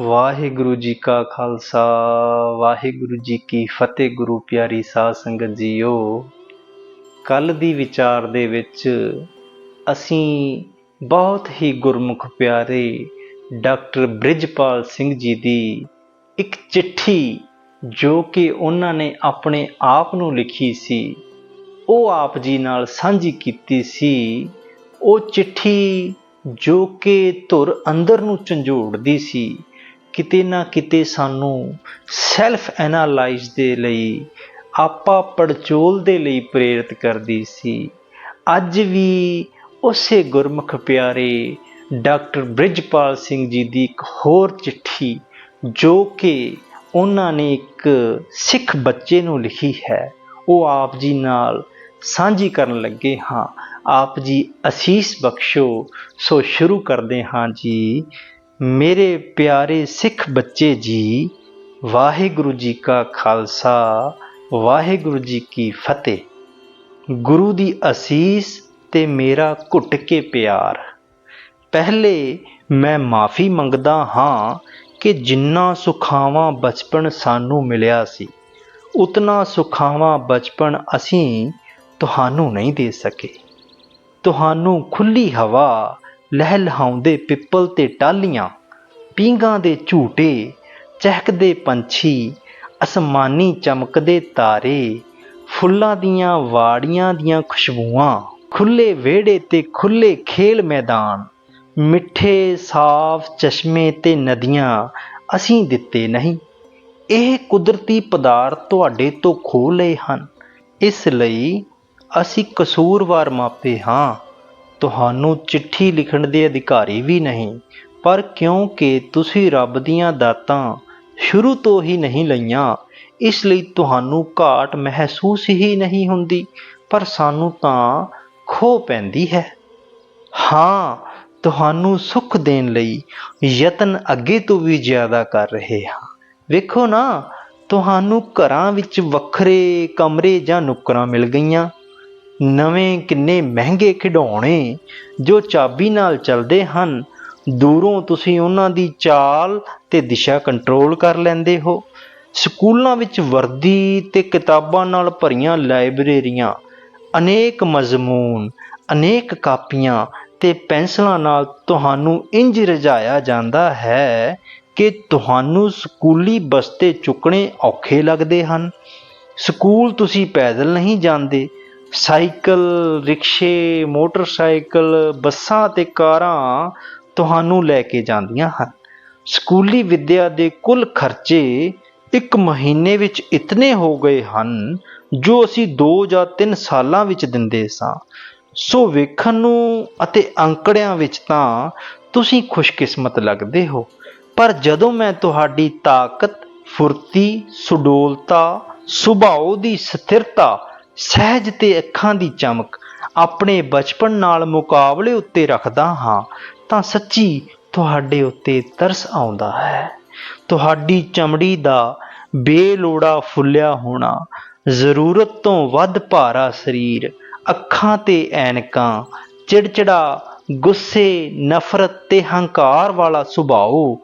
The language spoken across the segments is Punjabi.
ਵਾਹਿਗੁਰੂ ਜੀ ਕਾ ਖਾਲਸਾ, ਵਾਹਿਗੁਰੂ ਜੀ ਕੀ ਫਤਿਹ, ਗੁਰੂ ਪਿਆਰੀ ਸਾਧ ਸੰਗਤ ਜੀਓ। ਕੱਲ ਦੀ ਵਿਚਾਰ ਦੇ ਵਿੱਚ ਅਸੀਂ ਬਹੁਤ ਹੀ ਗੁਰਮੁਖ ਪਿਆਰੇ ਡਾਕਟਰ ਬ੍ਰਿਜਪਾਲ ਸਿੰਘ ਜੀ ਦੀ ਇੱਕ ਚਿੱਠੀ ਜੋ ਕਿ ਉਹਨਾਂ ਨੇ ਆਪਣੇ ਆਪ ਨੂੰ ਲਿਖੀ ਸੀ, ਉਹ ਆਪ ਜੀ ਨਾਲ ਸਾਂਝੀ ਕੀਤੀ ਸੀ। ਉਹ ਚਿੱਠੀ ਜੋ ਕਿ ਧੁਰ ਅੰਦਰ ਨੂੰ ਝੰਜੋੜਦੀ ਸੀ। ਕਿਤੇ ਨਾ ਕਿਤੇ ਸਾਨੂੰ ਸੈਲਫ ਐਨਾਲਾਈਜ਼ ਦੇ ਲਈ, ਆਪਾ ਪੜਚੋਲ ਦੇ ਲਈ ਪ੍ਰੇਰਿਤ ਕਰਦੀ ਸੀ। ਅੱਜ ਵੀ ਉਸੇ ਗੁਰਮੁਖ ਪਿਆਰੇ ਡਾਕਟਰ ਬ੍ਰਿਜਪਾਲ ਸਿੰਘ ਜੀ ਦੀ ਇੱਕ ਹੋਰ ਚਿੱਠੀ, ਜੋ ਕਿ ਉਹਨਾਂ ਨੇ ਇੱਕ ਸਿੱਖ ਬੱਚੇ ਨੂੰ ਲਿਖੀ ਹੈ, ਉਹ ਆਪ ਜੀ ਨਾਲ ਸਾਂਝੀ ਕਰਨ ਲੱਗੇ ਹਾਂ। ਆਪ ਜੀ ਅਸੀਸ ਬਖਸ਼ੋ। ਸੋ ਸ਼ੁਰੂ ਕਰਦੇ ਹਾਂ ਜੀ। ਮੇਰੇ ਪਿਆਰੇ ਸਿੱਖ ਬੱਚੇ ਜੀ, ਵਾਹਿਗੁਰੂ ਜੀ ਕਾ ਖਾਲਸਾ, ਵਾਹਿਗੁਰੂ ਜੀ ਕੀ ਫਤਿਹ। ਗੁਰੂ ਦੀ ਅਸੀਸ ਤੇ ਮੇਰਾ ਘੁੱਟ ਕੇ ਪਿਆਰ। ਪਹਿਲੇ ਮੈਂ ਮਾਫੀ ਮੰਗਦਾ ਹਾਂ ਕਿ ਜਿੰਨਾ ਸੁਖਾਵਾਂ ਬਚਪਨ ਸਾਨੂੰ ਮਿਲਿਆ ਸੀ, ਉਤਨਾ ਸੁਖਾਵਾਂ ਬਚਪਨ ਅਸੀਂ ਤੁਹਾਨੂੰ ਨਹੀਂ ਦੇ ਸਕੇ। ਤੁਹਾਨੂੰ ਖੁੱਲੀ ਹਵਾ ਲਹਿਲਹਾਉਂਦੇ ਪਿੱਪਲ ਤੇ ਟਾਹਲੀਆਂ, ਪੀਂਘਾਂ ਦੇ ਝੂਟੇ, ਚਹਿਕਦੇ ਪੰਛੀ, ਅਸਮਾਨੀ ਚਮਕਦੇ ਤਾਰੇ, ਫੁੱਲਾਂ ਦੀਆਂ ਵਾੜੀਆਂ ਦੀਆਂ ਖੁਸ਼ਬੂਆਂ ਖੁੱਲੇ ਵਿਹੜੇ ਤੇ ਖੁੱਲੇ ਖੇਲ ਮੈਦਾਨ, ਮਿੱਠੇ ਸਾਫ਼ ਚਸ਼ਮੇ ਤੇ ਨਦੀਆਂ ਅਸੀਂ ਦਿੱਤੇ ਨਹੀਂ। ਇਹ ਕੁਦਰਤੀ ਪਦਾਰਥ ਤੁਹਾਡੇ ਤੋਂ ਖੋਹ ਲਏ ਹਨ। ਇਸ ਲਈ ਅਸੀਂ ਕਸੂਰਵਾਰ ਮਾਪੇ ਹਾਂ। ਤੁਹਾਨੂੰ ਚਿੱਠੀ ਲਿਖਣ ਦੇ ਅਧਿਕਾਰੀ ਵੀ ਨਹੀਂ, ਪਰ ਕਿਉਂਕਿ ਤੁਸੀਂ ਰੱਬ ਦੀਆਂ ਦਾਤਾਂ ਸ਼ੁਰੂ ਤੋਂ ਹੀ ਨਹੀਂ ਲਈਆਂ, ਇਸ ਲਈ ਤੁਹਾਨੂੰ ਘਾਟ ਮਹਿਸੂਸ ਹੀ ਨਹੀਂ ਹੁੰਦੀ, ਪਰ ਸਾਨੂੰ ਤਾਂ ਖੋ ਪੈਂਦੀ ਹੈ। ਹਾਂ, ਤੁਹਾਨੂੰ ਸੁੱਖ ਦੇਣ ਲਈ ਯਤਨ ਅੱਗੇ ਤੋਂ ਵੀ ਜ਼ਿਆਦਾ ਕਰ ਰਹੇ ਹਾਂ। ਵੇਖੋ ਨਾ, ਤੁਹਾਨੂੰ ਘਰਾਂ ਵਿੱਚ ਵੱਖਰੇ ਕਮਰੇ ਜਾਂ ਨੁੱਕਰਾਂ ਮਿਲ ਗਈਆਂ ਨਵੇਂ ਕਿੰਨੇ ਮਹਿੰਗੇ ਖਿਡੌਣੇ ਜੋ ਚਾਬੀ ਨਾਲ ਚੱਲਦੇ ਹਨ, ਦੂਰੋਂ ਤੁਸੀਂ ਉਹਨਾਂ ਦੀ ਚਾਲ ਤੇ ਦਿਸ਼ਾ ਕੰਟਰੋਲ ਕਰ ਲੈਂਦੇ ਹੋ। ਸਕੂਲਾਂ ਵਿੱਚ ਵਰਦੀ ਤੇ ਕਿਤਾਬਾਂ ਨਾਲ ਭਰੀਆਂ ਲਾਇਬ੍ਰੇਰੀਆਂ, ਅਨੇਕ ਮਜ਼ਮੂਨ, ਅਨੇਕ ਕਾਪੀਆਂ ਤੇ ਪੈਨਸਲਾਂ ਨਾਲ ਤੁਹਾਨੂੰ ਇੰਜ ਰਜਾਇਆ ਜਾਂਦਾ ਹੈ ਕਿ ਤੁਹਾਨੂੰ ਸਕੂਲੀ ਬਸਤੇ ਚੁੱਕਣੇ ਔਖੇ ਲੱਗਦੇ ਹਨ। ਸਕੂਲ ਤੁਸੀਂ ਪੈਦਲ ਨਹੀਂ ਜਾਂਦੇ ਸਾਈਕਲ, ਰਿਕਸ਼ੇ, ਮੋਟਰਸਾਈਕਲ, ਬੱਸਾਂ ਅਤੇ ਕਾਰਾਂ ਤੁਹਾਨੂੰ ਲੈ ਕੇ ਜਾਂਦੀਆਂ ਹਨ। ਸਕੂਲੀ ਵਿੱਦਿਆ ਦੇ ਕੁੱਲ ਖਰਚੇ ਇੱਕ ਮਹੀਨੇ ਵਿੱਚ ਇਤਨੇ ਹੋ ਗਏ ਹਨ ਜੋ ਅਸੀਂ 2 ਜਾਂ 3 ਸਾਲਾਂ ਵਿੱਚ ਦਿੰਦੇ ਸਾਂ। ਸੋ ਵੇਖਣ ਨੂੰ ਅਤੇ ਅੰਕੜਿਆਂ ਵਿੱਚ ਤਾਂ ਤੁਸੀਂ ਖੁਸ਼ਕਿਸਮਤ ਲੱਗਦੇ ਹੋ। ਪਰ ਜਦੋਂ ਮੈਂ ਤੁਹਾਡੀ ਤਾਕਤ, ਫੁਰਤੀ, ਸੁਡੋਲਤਾ ਸੁਭਾਅ ਦੀ ਸਥਿਰਤਾ ਸਹਿਜ ਤੇ ਅੱਖਾਂ ਦੀ ਚਮਕ ਆਪਣੇ ਬਚਪਨ ਨਾਲ ਮੁਕਾਬਲੇ ਉੱਤੇ ਰੱਖਦਾ ਹਾਂ, ਤਾਂ ਸੱਚੀ ਤੁਹਾਡੇ ਉੱਤੇ ਤਰਸ ਆਉਂਦਾ ਹੈ। ਤੁਹਾਡੀ ਚਮੜੀ ਦਾ ਬੇਲੋੜਾ ਫੁੱਲਿਆ ਹੋਣਾ ਜ਼ਰੂਰਤ ਤੋਂ ਵੱਧ ਭਾਰਾ ਸਰੀਰ, ਅੱਖਾਂ ਤੇ ਐਨਕਾਂ, ਚਿੜਚਿੜਾ, ਗੁੱਸੇ, ਨਫ਼ਰਤ ਤੇ ਹੰਕਾਰ ਵਾਲਾ ਸੁਭਾਅ,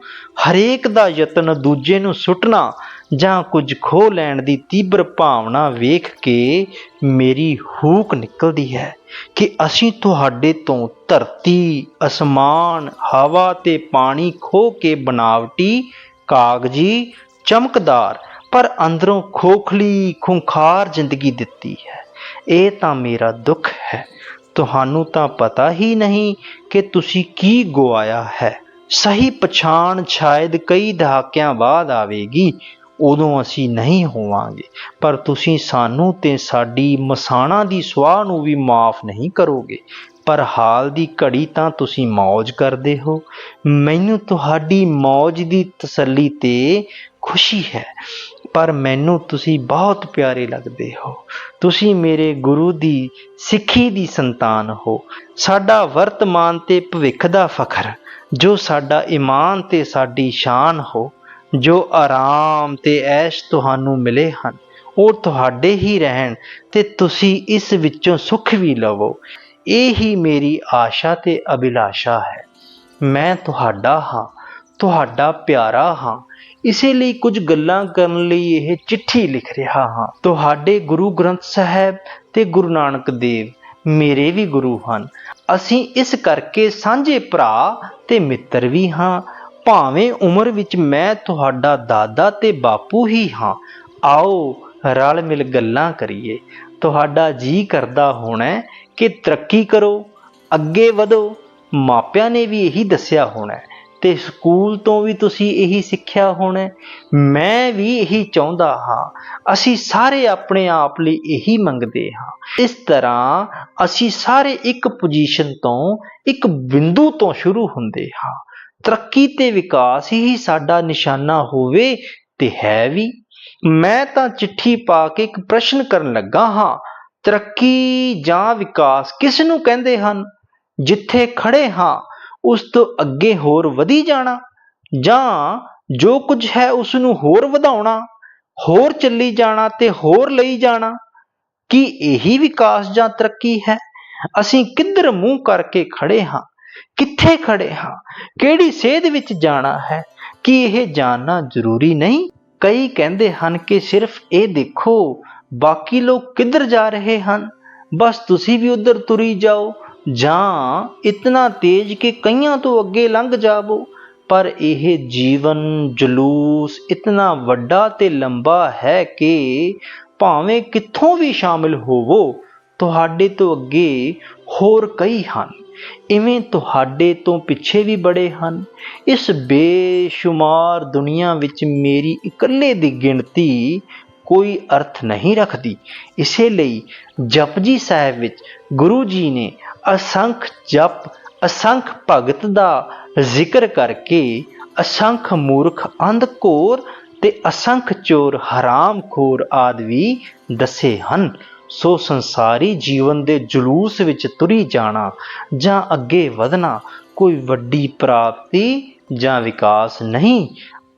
ਹਰੇਕ ਦਾ ਯਤਨ ਦੂਜੇ ਨੂੰ ਸੁੱਟਣਾ ਜਾਂ ਕੁਝ ਖੋ ਲੈਣ ਦੀ ਤੀਬਰ ਭਾਵਨਾ ਵੇਖ ਕੇ ਮੇਰੀ ਹੂਕ ਨਿਕਲਦੀ ਹੈ ਕਿ ਅਸੀਂ ਤੁਹਾਡੇ ਤੋਂ ਧਰਤੀ, ਅਸਮਾਨ, ਹਵਾ ਤੇ ਪਾਣੀ ਖੋ ਕੇ ਬਨਾਵਟੀ, ਕਾਗਜੀ, ਚਮਕਦਾਰ, ਪਰ ਅੰਦਰੋਂ ਖੋਖਲੀ, ਖੁੰਖਾਰ ਜ਼ਿੰਦਗੀ ਦਿੱਤੀ ਹੈ। ਇਹ ਤਾਂ ਮੇਰਾ ਦੁੱਖ ਹੈ। ਤੁਹਾਨੂੰ ਤਾਂ ਪਤਾ ਹੀ ਨਹੀਂ ਕਿ ਤੁਸੀਂ ਕੀ ਗਵਾਇਆ ਹੈ। ਸਹੀ ਪਛਾਣ ਸ਼ਾਇਦ ਕਈ ਦਹਾਕਿਆਂ ਬਾਅਦ ਆਵੇਗੀ। ਉਦੋਂ ਅਸੀਂ ਨਹੀਂ ਹੋਵਾਂਗੇ। ਪਰ ਤੁਸੀਂ ਸਾਨੂੰ ਤੇ ਸਾਡੀ ਮਸਾਣਾ ਦੀ ਸਵਾਹ ਨੂੰ ਵੀ ਮਾਫ ਨਹੀਂ ਕਰੋਗੇ। ਪਰ ਹਾਲ ਦੀ ਘੜੀ ਤਾਂ ਤੁਸੀਂ ਮौज ਕਰਦੇ ਹੋ। ਮੈਨੂੰ ਤੁਹਾਡੀ ਮौज ਦੀ ਤਸੱਲੀ ਤੇ ਖੁਸ਼ੀ ਹੈ। ਪਰ ਮੈਨੂੰ ਤੁਸੀਂ ਬਹੁਤ ਪਿਆਰੇ ਲੱਗਦੇ ਹੋ। ਤੁਸੀਂ ਮੇਰੇ ਗੁਰੂ ਦੀ, ਸਿੱਖੀ ਦੀ ਸੰਤਾਨ ਹੋ। ਸਾਡਾ ਵਰਤਮਾਨ ਤੇ ਭਵਿੱਖ ਦਾ ਫਖਰ, ਜੋ ਸਾਡਾ ਈਮਾਨ ਤੇ ਸਾਡੀ ਸ਼ਾਨ ਹੋ। ਜੋ ਆਰਾਮ ਤੇ ਐਸ਼ ਤੁਹਾਨੂੰ ਮਿਲੇ ਹਨ, ਉਹ ਤੁਹਾਡੇ ਹੀ ਰਹਿਣ ਤੇ ਤੁਸੀਂ ਇਸ ਵਿੱਚੋਂ ਸੁੱਖ ਵੀ ਲਵੋ। ਇਹ ਹੀ ਮੇਰੀ ਆਸ਼ਾ ਤੇ ਅਭਿਲਾਸ਼ਾ ਹੈ। ਮੈਂ ਤੁਹਾਡਾ ਹਾਂ, ਤੁਹਾਡਾ ਪਿਆਰਾ ਹਾਂ। ਇਸੇ ਲਈ ਕੁਝ ਗੱਲਾਂ ਕਰਨ ਲਈ ਇਹ ਚਿੱਠੀ ਲਿਖ ਰਿਹਾ ਹਾਂ। ਤੁਹਾਡੇ ਗੁਰੂ ਗ੍ਰੰਥ ਸਾਹਿਬ ਤੇ ਗੁਰੂ ਨਾਨਕ ਦੇਵ ਮੇਰੇ ਵੀ ਗੁਰੂ ਹਨ। ਅਸੀਂ ਇਸ ਕਰਕੇ ਸਾਂਝੇ ਭਰਾ ਤੇ ਮਿੱਤਰ ਵੀ ਹਾਂ। ਭਾਵੇਂ ਉਮਰ ਵਿੱਚ ਮੈਂ ਤੁਹਾਡਾ ਦਾਦਾ ਤੇ ਬਾਪੂ ਹੀ ਹਾਂ, ਆਓ ਰਲ ਮਿਲ ਗੱਲਾਂ ਕਰੀਏ। ਤੁਹਾਡਾ ਜੀ ਕਰਦਾ ਹੋਣਾ ਕਿ ਤਰੱਕੀ ਕਰੋ, ਅੱਗੇ ਵਧੋ। ਮਾਪਿਆਂ ਨੇ ਵੀ ਇਹੀ ਦੱਸਿਆ ਹੋਣਾ ਹੈ ਤੇ ਸਕੂਲ ਤੋਂ ਵੀ ਤੁਸੀਂ ਇਹੀ ਸਿੱਖਿਆ ਹੋਣਾ ਮੈਂ ਵੀ ਇਹੀ ਚਾਹੁੰਦਾ ਹਾਂ, ਅਸੀਂ ਸਾਰੇ ਆਪਣੇ ਆਪ ਲਈ ਇਹੀ ਮੰਗਦੇ ਹਾਂ। ਇਸ ਤਰ੍ਹਾਂ ਅਸੀਂ ਸਾਰੇ ਇੱਕ ਪੋਜੀਸ਼ਨ ਤੋਂ, ਇੱਕ ਬਿੰਦੂ ਤੋਂ ਸ਼ੁਰੂ ਹੁੰਦੇ ਹਾਂ। ਤਰੱਕੀ ਤੇ ਵਿਕਾਸ ਹੀ ਸਾਡਾ ਨਿਸ਼ਾਨਾ ਹੋਵੇ ਤੇ ਹੈ ਵੀ। ਮੈਂ ਤਾਂ ਚਿੱਠੀ ਪਾ ਕੇ ਇੱਕ ਪ੍ਰਸ਼ਨ ਕਰਨ ਲੱਗਾ ਹਾਂ, ਤਰੱਕੀ ਜਾਂ ਵਿਕਾਸ ਕਿਸ ਨੂੰ ਕਹਿੰਦੇ ਹਨ? ਜਿੱਥੇ ਖੜੇ ਹਾਂ, ਉਸ ਤੋਂ ਅੱਗੇ ਹੋਰ ਵਧੀ ਜਾਣਾ ਜਾਂ ਜੋ ਕੁਝ ਹੈ ਉਸ ਨੂੰ ਹੋਰ ਵਧਾਉਣਾ, ਹੋਰ ਚੱਲੀ ਜਾਣਾ ਤੇ ਹੋਰ ਲਈ ਜਾਣਾ? ਕੀ ਇਹੀ ਵਿਕਾਸ ਜਾਂ ਤਰੱਕੀ ਹੈ? ਅਸੀਂ ਕਿੱਧਰ ਮੂੰਹ ਕਰਕੇ ਖੜੇ ਹਾਂ? ਕਿੱਥੇ ਖੜੇ ਹਾਂ? ਕਿਹੜੀ ਸੇਧ ਵਿੱਚ ਜਾਣਾ ਹੈ? ਕੀ ਇਹ ਜਾਣਨਾ ਜ਼ਰੂਰੀ ਨਹੀਂ? ਕਈ ਕਹਿੰਦੇ ਹਨ ਕਿ ਸਿਰਫ ਇਹ ਦੇਖੋ, ਬਾਕੀ ਲੋਕ ਕਿੱਧਰ ਜਾ ਰਹੇ ਹਨ? ਬਸ ਤੁਸੀਂ ਵੀ ਉਧਰ ਤੁਰੀ ਜਾਓ, ਜਾਂ ਇਤਨਾ ਤੇਜ਼ ਕਿ ਕਈਆਂ ਤੋਂ ਅੱਗੇ ਲੰਘ ਜਾਵੋ। ਪਰ ਇਹ ਜੀਵਨ ਜਲੂਸ ਇਤਨਾ ਵੱਡਾ ਤੇ ਲੰਬਾ ਹੈ ਕਿ ਭਾਵੇਂ ਕਿੱਥੋਂ ਵੀ ਸ਼ਾਮਿਲ ਹੋਵੋ, ਤੁਹਾਡੇ ਤੋਂ ਅੱਗੇ ਹੋਰ ਕਈ ਹਨ। ਇਵੇਂ ਤੁਹਾਡੇ ਤੋਂ ਪਿੱਛੇ ਵੀ ਬੜੇ ਹਨ। ਇਸ ਬੇਸ਼ੁਮਾਰ ਦੁਨੀਆ ਵਿੱਚ ਮੇਰੀ ਇਕੱਲੇ ਦੀ ਗਿਣਤੀ ਕੋਈ ਅਰਥ ਨਹੀਂ ਰੱਖਦੀ। ਇਸੇ ਲਈ ਜਪਜੀ ਸਾਹਿਬ ਵਿੱਚ ਗੁਰੂ ਜੀ ਨੇ ਅਸੰਖ ਜਪ, ਅਸੰਖ ਭਗਤ ਦਾ ਜ਼ਿਕਰ ਕਰਕੇ ਅਸੰਖ ਮੂਰਖ ਅੰਧਕੋਰ ਤੇ ਅਸੰਖ ਚੋਰ ਹਰਾਮਖੋਰ ਆਦਿ ਵੀ ਦੱਸੇ ਹਨ। ਸੋ ਸੰਸਾਰੀ ਜੀਵਨ ਦੇ ਜਲੂਸ ਵਿੱਚ ਤੁਰੀ ਜਾਣਾ ਜਾਂ ਅੱਗੇ ਵਧਣਾ ਕੋਈ ਵੱਡੀ ਪ੍ਰਾਪਤੀ ਜਾਂ ਵਿਕਾਸ ਨਹੀਂ।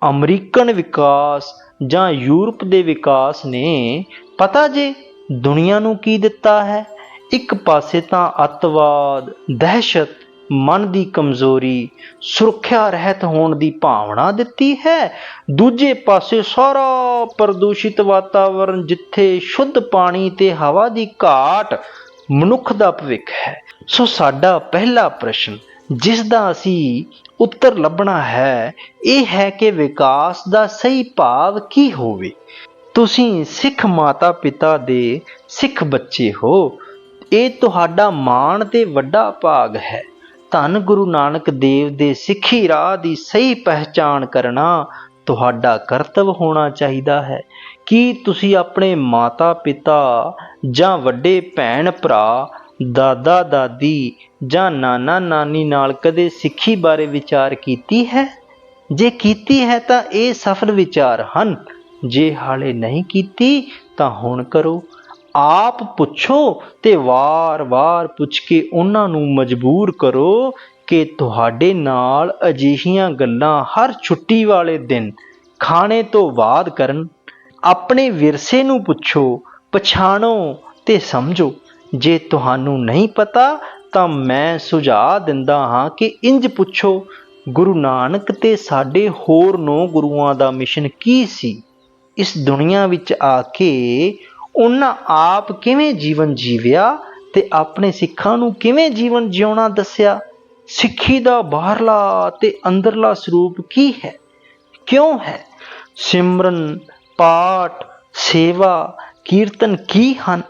ਅਮਰੀਕਨ ਵਿਕਾਸ ਜਾਂ ਯੂਰਪ ਦੇ ਵਿਕਾਸ ਨੇ ਪਤਾ ਜੇ ਦੁਨੀਆ ਨੂੰ ਕੀ ਦਿੱਤਾ ਹੈ? ਇੱਕ ਪਾਸੇ ਤਾਂ ਅੱਤਵਾਦ, ਦਹਿਸ਼ਤ ਮਨ ਦੀ ਕਮਜ਼ੋਰੀ, ਸੁਰੱਖਿਆ ਰਹਿਤ ਹੋਣ ਦੀ ਭਾਵਨਾ ਦਿੱਤੀ ਹੈ। ਦੂਜੇ ਪਾਸੇ ਸਾਰਾ ਪ੍ਰਦੂਸ਼ਿਤ ਵਾਤਾਵਰਣ ਜਿੱਥੇ ਸ਼ੁੱਧ ਪਾਣੀ ਤੇ ਹਵਾ ਦੀ ਘਾਟ ਮਨੁੱਖ ਦਾ ਭਵਿੱਖ ਹੈ। ਸੋ ਸਾਡਾ ਪਹਿਲਾ ਪ੍ਰਸ਼ਨ, ਜਿਸ ਦਾ ਅਸੀਂ ਉੱਤਰ ਲੱਭਣਾ ਹੈ, ਇਹ ਹੈ ਕਿ ਵਿਕਾਸ ਦਾ ਸਹੀ ਭਾਵ ਕੀ ਹੋਵੇ? ਤੁਸੀਂ ਸਿੱਖ ਮਾਤਾ ਪਿਤਾ ਦੇ ਸਿੱਖ ਬੱਚੇ ਹੋ। ਇਹ ਤੁਹਾਡਾ ਮਾਣ ਤੇ ਵੱਡਾ ਭਾਗ ਹੈ। ਧੰਨ ਗੁਰੂ ਨਾਨਕ ਦੇਵ ਦੇ ਸਿੱਖੀ ਰਾਹ ਦੀ ਸਹੀ ਪਹਿਚਾਣ ਕਰਨਾ ਤੁਹਾਡਾ ਕਰਤੱਵ ਹੋਣਾ ਚਾਹੀਦਾ ਹੈ। ਕੀ ਤੁਸੀਂ ਆਪਣੇ ਮਾਤਾ ਪਿਤਾ ਜਾਂ ਵੱਡੇ ਭੈਣ ਭਰਾ ਦਾਦਾ ਦਾਦੀ ਜਾਂ ਨਾਨਾ ਨਾਨੀ ਨਾਲ ਕਦੇ ਸਿੱਖੀ ਬਾਰੇ ਵਿਚਾਰ ਕੀਤੀ ਹੈ? ਜੇ ਕੀਤੀ ਹੈ ਤਾਂ ਇਹ ਸਫਲ ਵਿਚਾਰ ਹਨ। ਜੇ ਹਾਲੇ ਨਹੀਂ ਕੀਤੀ ਤਾਂ ਹੁਣ ਕਰੋ। ਆਪ ਪੁੱਛੋ ਤੇ ਵਾਰ-ਵਾਰ ਪੁੱਛ ਕੇ ਉਹਨਾਂ ਨੂੰ ਮਜਬੂਰ ਕਰੋ ਕਿ ਤੁਹਾਡੇ ਨਾਲ ਅਜਿਹੀਆਂ ਗੱਲਾਂ ਹਰ ਛੁੱਟੀ ਵਾਲੇ ਦਿਨ ਖਾਣੇ ਤੋਂ ਬਾਅਦ ਕਰਨ। ਆਪਣੇ ਵਿਰਸੇ ਨੂੰ ਪੁੱਛੋ, ਪਛਾਣੋ ਤੇ ਸਮਝੋ। ਜੇ ਤੁਹਾਨੂੰ ਨਹੀਂ ਪਤਾ ਤਾਂ ਮੈਂ ਸੁਝਾਅ ਦਿੰਦਾ ਹਾਂ ਕਿ ਇੰਜ ਪੁੱਛੋ, ਗੁਰੂ ਨਾਨਕ ਤੇ ਸਾਡੇ ਹੋਰ ਨੌ ਗੁਰੂਆਂ ਦਾ ਮਿਸ਼ਨ ਕੀ ਸੀ? ਇਸ ਦੁਨੀਆ ਵਿੱਚ ਆ ਕੇ ਉਹਨਾਂ ਆਪ ਕਿਵੇਂ ਜੀਵਨ ਜੀਵਿਆ ਤੇ ਆਪਣੇ ਸਿੱਖਾਂ ਨੂੰ ਕਿਵੇਂ ਜੀਵਨ ਜਿਉਣਾ ਦੱਸਿਆ? ਸਿੱਖੀ ਦਾ ਬਾਹਰਲਾ ਤੇ ਅੰਦਰਲਾ ਸਰੂਪ ਕੀ ਹੈ? ਕਿਉਂ ਹੈ? ਸਿਮਰਨ, ਪਾਠ, ਸੇਵਾ, ਕੀਰਤਨ ਕੀ ਹਨ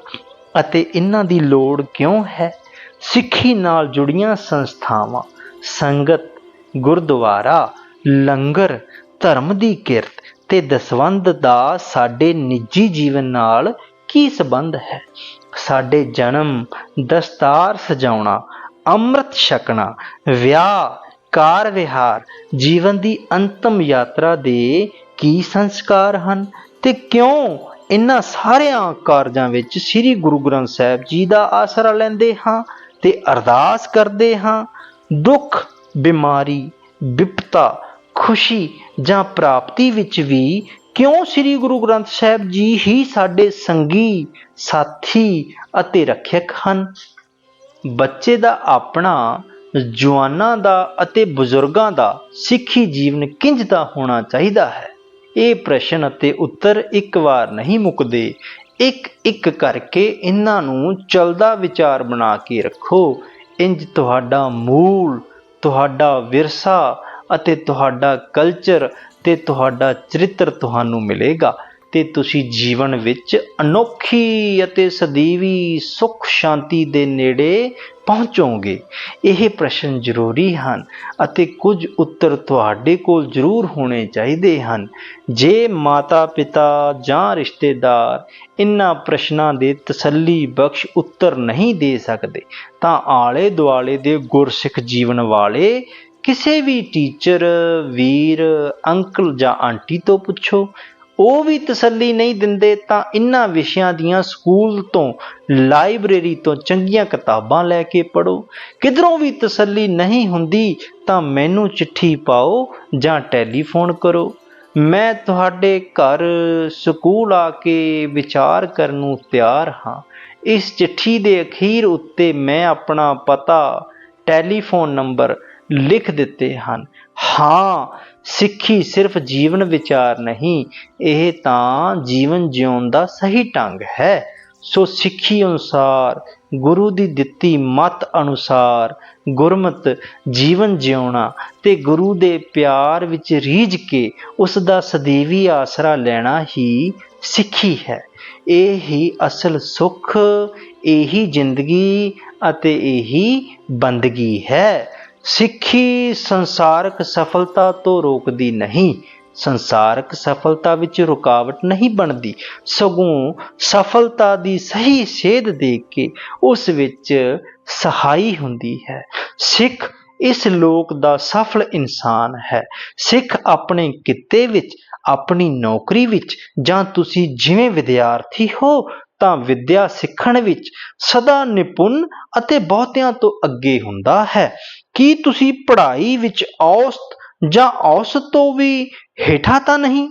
ਅਤੇ ਇਹਨਾਂ ਦੀ ਲੋੜ ਕਿਉਂ ਹੈ? ਸਿੱਖੀ ਨਾਲ ਜੁੜੀਆਂ ਸੰਸਥਾਵਾਂ, ਸੰਗਤ, ਗੁਰਦੁਆਰਾ, ਲੰਗਰ, ਧਰਮ ਦੀ ਕਿਰਤ ਤੇ ਦਸਵੰਧ ਦਾ ਸਾਡੇ ਨਿੱਜੀ ਜੀਵਨ ਨਾਲ ਕੀ ਸਬੰਧ ਹੈ? ਸਾਡੇ ਜਨਮ ਦਸਤਾਰ ਸਜਾਉਣਾ, ਅੰਮ੍ਰਿਤ ਛਕਣਾ, ਵਿਆਹ, ਕਾਰ ਵਿਹਾਰ, ਜੀਵਨ ਦੀ ਅੰਤਮ ਯਾਤਰਾ ਦੇ ਕੀ ਸੰਸਕਾਰ ਹਨ? ਤੇ ਕਿਉਂ ਇਨ੍ਹਾਂ ਸਾਰਿਆਂ ਕਾਰਜਾਂ ਵਿੱਚ ਸ੍ਰੀ ਗੁਰੂ ਗ੍ਰੰਥ ਸਾਹਿਬ ਜੀ ਦਾ ਆਸਰਾ ਲੈਂਦੇ ਹਾਂ ਤੇ ਅਰਦਾਸ ਕਰਦੇ ਹਾਂ? ਦੁੱਖ, ਬਿਮਾਰੀ ਵਿਪਤਾ ਖੁਸ਼ੀ ਜਾਂ ਪ੍ਰਾਪਤੀ ਵਿੱਚ ਵੀ ਕਿਉਂ ਸ੍ਰੀ ਗੁਰੂ ਗ੍ਰੰਥ ਸਾਹਿਬ ਜੀ ਹੀ ਸਾਡੇ ਸੰਗੀ, ਸਾਥੀ ਅਤੇ ਰੱਖਿਅਕ ਹਨ? ਬੱਚੇ ਦਾ ਆਪਣਾ, ਜਵਾਨਾਂ ਦਾ ਅਤੇ ਬਜ਼ੁਰਗਾਂ ਦਾ ਸਿੱਖੀ ਜੀਵਨ ਕਿੰਜ ਦਾ ਹੋਣਾ ਚਾਹੀਦਾ ਹੈ? ਇਹ ਪ੍ਰਸ਼ਨ ਅਤੇ ਉੱਤਰ ਇੱਕ ਵਾਰ ਨਹੀਂ ਮੁੱਕਦੇ। ਇੱਕ ਇੱਕ ਕਰਕੇ ਇਹਨਾਂ ਨੂੰ ਚਲਦਾ ਵਿਚਾਰ ਬਣਾ ਕੇ ਰੱਖੋ। ਇੰਜ ਤੁਹਾਡਾ ਮੂਲ, ਤੁਹਾਡਾ ਵਿਰਸਾ ਅਤੇ ਤੁਹਾਡਾ ਕਲਚਰ ਤੇ ਤੁਹਾਡਾ ਚਰਿੱਤਰ ਤੁਹਾਨੂੰ ਮਿਲੇਗਾ ਤੇ ਤੁਸੀਂ ਜੀਵਨ ਵਿੱਚ ਅਨੋਖੀ ਅਤੇ ਸਦੀਵੀ ਸੁਖ ਸ਼ਾਂਤੀ ਦੇ ਨੇੜੇ ਪਹੁੰਚੋਗੇ। ਇਹ ਪ੍ਰਸ਼ਨ ਜ਼ਰੂਰੀ ਹਨ ਅਤੇ ਕੁਝ ਉੱਤਰ ਤੁਹਾਡੇ ਕੋਲ ਜ਼ਰੂਰ ਹੋਣੇ ਚਾਹੀਦੇ ਹਨ। ਜੇ ਮਾਤਾ ਪਿਤਾ ਜਾਂ ਰਿਸ਼ਤੇਦਾਰ ਇਨ੍ਹਾਂ ਪ੍ਰਸ਼ਨਾਂ ਦੇ ਤਸੱਲੀ ਬਖਸ਼ ਉੱਤਰ ਨਹੀਂ ਦੇ ਸਕਦੇ, ਤਾਂ ਆਲੇ ਦੁਆਲੇ ਦੇ ਗੁਰਸਿੱਖ ਜੀਵਨ ਵਾਲੇ ਕਿਸੇ ਵੀ ਟੀਚਰ, ਵੀਰ, ਅੰਕਲ ਜਾਂ ਆਂਟੀ ਤੋਂ ਪੁੱਛੋ, ਉਹ ਵੀ ਤਸੱਲੀ ਨਹੀਂ ਦਿੰਦੇ ਤਾਂ ਇਨ੍ਹਾਂ ਵਿਸ਼ਿਆਂ ਦੀਆਂ ਸਕੂਲ ਤੋਂ, ਲਾਇਬ੍ਰੇਰੀ ਤੋਂ ਚੰਗੀਆਂ ਕਿਤਾਬਾਂ ਲੈ ਕੇ ਪੜੋ ਕਿਧਰੋਂ ਵੀ ਤਸੱਲੀ ਨਹੀਂ ਹੁੰਦੀ ਤਾਂ ਮੈਨੂੰ ਚਿੱਠੀ ਪਾਓ ਜਾਂ ਟੈਲੀਫੋਨ ਕਰੋ। ਮੈਂ ਤੁਹਾਡੇ ਘਰ ਸਕੂਲ ਆ ਕੇ ਵਿਚਾਰ ਕਰਨ ਨੂੰ ਤਿਆਰ ਹਾਂ। ਇਸ ਚਿੱਠੀ ਦੇ ਅਖੀਰ ਉੱਤੇ ਮੈਂ ਆਪਣਾ ਪਤਾ, ਟੈਲੀਫੋਨ ਨੰਬਰ ਲਿਖ ਦਿੱਤੇ ਹਨ। ਹਾਂ, ਸਿੱਖੀ ਸਿਰਫ ਜੀਵਨ ਵਿਚਾਰ ਨਹੀਂ, ਇਹ ਤਾਂ ਜੀਵਨ ਜਿਉਣ ਦਾ ਸਹੀ ਢੰਗ ਹੈ। ਸੋ ਸਿੱਖੀ ਅਨੁਸਾਰ, ਗੁਰੂ ਦੀ ਦਿੱਤੀ ਮਤ ਅਨੁਸਾਰ ਗੁਰਮਤ ਜੀਵਨ ਜਿਉਣਾ ਤੇ ਗੁਰੂ ਦੇ ਪਿਆਰ ਵਿੱਚ ਰੀਝ ਕੇ ਉਸ ਦਾ ਸਦੀਵੀ ਆਸਰਾ ਲੈਣਾ ਹੀ ਸਿੱਖੀ ਹੈ। ਇਹ ਹੀ ਅਸਲ ਸੁੱਖ, ਇਹੀ ਜ਼ਿੰਦਗੀ ਅਤੇ ਇਹੀ ਬੰਦਗੀ ਹੈ। ਸਿੱਖੀ ਸੰਸਾਰਕ ਸਫਲਤਾ ਤੋਂ ਰੋਕਦੀ ਨਹੀਂ, ਸੰਸਾਰਕ ਸਫਲਤਾ ਵਿੱਚ ਰੁਕਾਵਟ ਨਹੀਂ ਬਣਦੀ। ਸਗੋਂ ਸਫਲਤਾ ਦੀ ਸਹੀ ਸੇਧ ਦੇ ਕੇ ਉਸ ਵਿੱਚ ਸਹਾਈ ਹੁੰਦੀ ਹੈ। ਸਿੱਖ ਇਸ ਲੋਕ ਦਾ ਸਫਲ ਇਨਸਾਨ ਹੈ। ਸਿੱਖ ਆਪਣੇ ਕਿੱਤੇ ਵਿੱਚ, ਆਪਣੀ ਨੌਕਰੀ ਵਿੱਚ ਜਾਂ ਤੁਸੀਂ ਜਿਵੇਂ ਵਿਦਿਆਰਥੀ ਹੋ, ਤਾਂ ਵਿੱਦਿਆ ਸਿੱਖਣ ਵਿੱਚ ਸਦਾ ਨਿਪੁੰਨ ਅਤੇ ਬਹੁਤਿਆਂ ਤੋਂ ਅੱਗੇ ਹੁੰਦਾ ਹੈ। ਕੀ ਤੁਸੀਂ ਪੜ੍ਹਾਈ ਵਿੱਚ ਔਸਤ ਜਾਂ ਔਸਤ ਤੋਂ ਵੀ ਹੇਠਾਂ ਤਾਂ ਨਹੀਂ?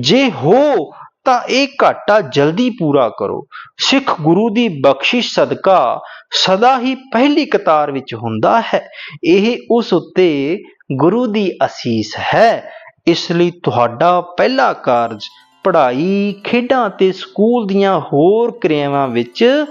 ਜੇ ਹੋ, ਤਾਂ ਇਹ ਘਾਟਾ ਜਲਦੀ ਪੂਰਾ ਕਰੋ। ਸਿੱਖ ਗੁਰੂ ਦੀ ਬਖਸ਼ਿਸ਼ ਸਦਕਾ ਸਦਾ ਹੀ ਪਹਿਲੀ ਕਤਾਰ ਵਿੱਚ ਹੁੰਦਾ ਹੈ। ਇਹ ਉਸ ਉੱਤੇ ਗੁਰੂ ਦੀ ਅਸੀਸ ਹੈ। ਇਸ ਲਈ ਤੁਹਾਡਾ ਪਹਿਲਾ ਕਾਰਜ ਪੜ੍ਹਾਈ, ਖੇਡਾਂ ਤੇ ਸਕੂਲ ਦੀਆਂ ਹੋਰ ਕਿਰਿਆਵਾਂ ਵਿੱਚ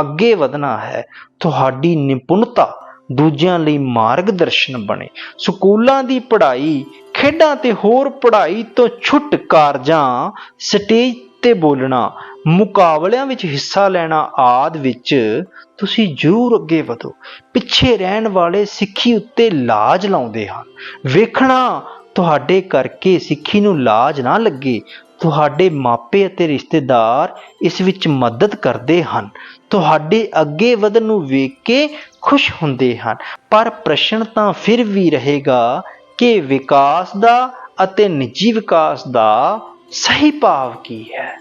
ਅੱਗੇ ਵਧਣਾ ਹੈ। ਤੁਹਾਡੀ ਨਿਪੁੰਨਤਾ ਦੂਜਿਆਂ ਲਈ ਮਾਰਗਦਰਸ਼ਨ ਬਣੇ। ਸਕੂਲਾਂ ਦੀ ਪੜ੍ਹਾਈ, ਖੇਡਾਂ ਤੇ ਹੋਰ ਪੜ੍ਹਾਈ ਤੋਂ ਛੁੱਟ ਕਾਰਜਾਂ, ਸਟੇਜ ਤੇ ਬੋਲਣਾ, ਮੁਕਾਬਲਿਆਂ ਵਿੱਚ ਹਿੱਸਾ ਲੈਣਾ ਆਦ ਵਿੱਚ ਤੁਸੀਂ ਜ਼ਰੂਰ ਅੱਗੇ ਵਧੋ। ਪਿੱਛੇ ਰਹਿਣ ਵਾਲੇ ਸਿੱਖੀ ਉੱਤੇ ਲਾਜ ਲਾਉਂਦੇ ਹਨ। ਵੇਖਣਾ ਤੁਹਾਡੇ ਕਰਕੇ ਸਿੱਖੀ ਨੂੰ ਲਾਜ ਨਾ ਲੱਗੇ ਤੁਹਾਡੇ ਮਾਪੇ ਅਤੇ ਰਿਸ਼ਤੇਦਾਰ ਇਸ ਵਿੱਚ ਮਦਦ ਕਰਦੇ ਹਨ। ਤੁਹਾਡੇ ਅੱਗੇ ਵਧਣ ਨੂੰ ਵੇਖ ਕੇ ਖੁਸ਼ ਹੁੰਦੇ ਹਨ। ਪਰ ਪ੍ਰਸ਼ਨ ਤਾਂ ਫਿਰ ਵੀ ਰਹੇਗਾ ਕਿ ਵਿਕਾਸ ਦਾ ਅਤੇ ਨਿੱਜੀ ਵਿਕਾਸ ਦਾ ਸਹੀ ਭਾਵ ਕੀ ਹੈ?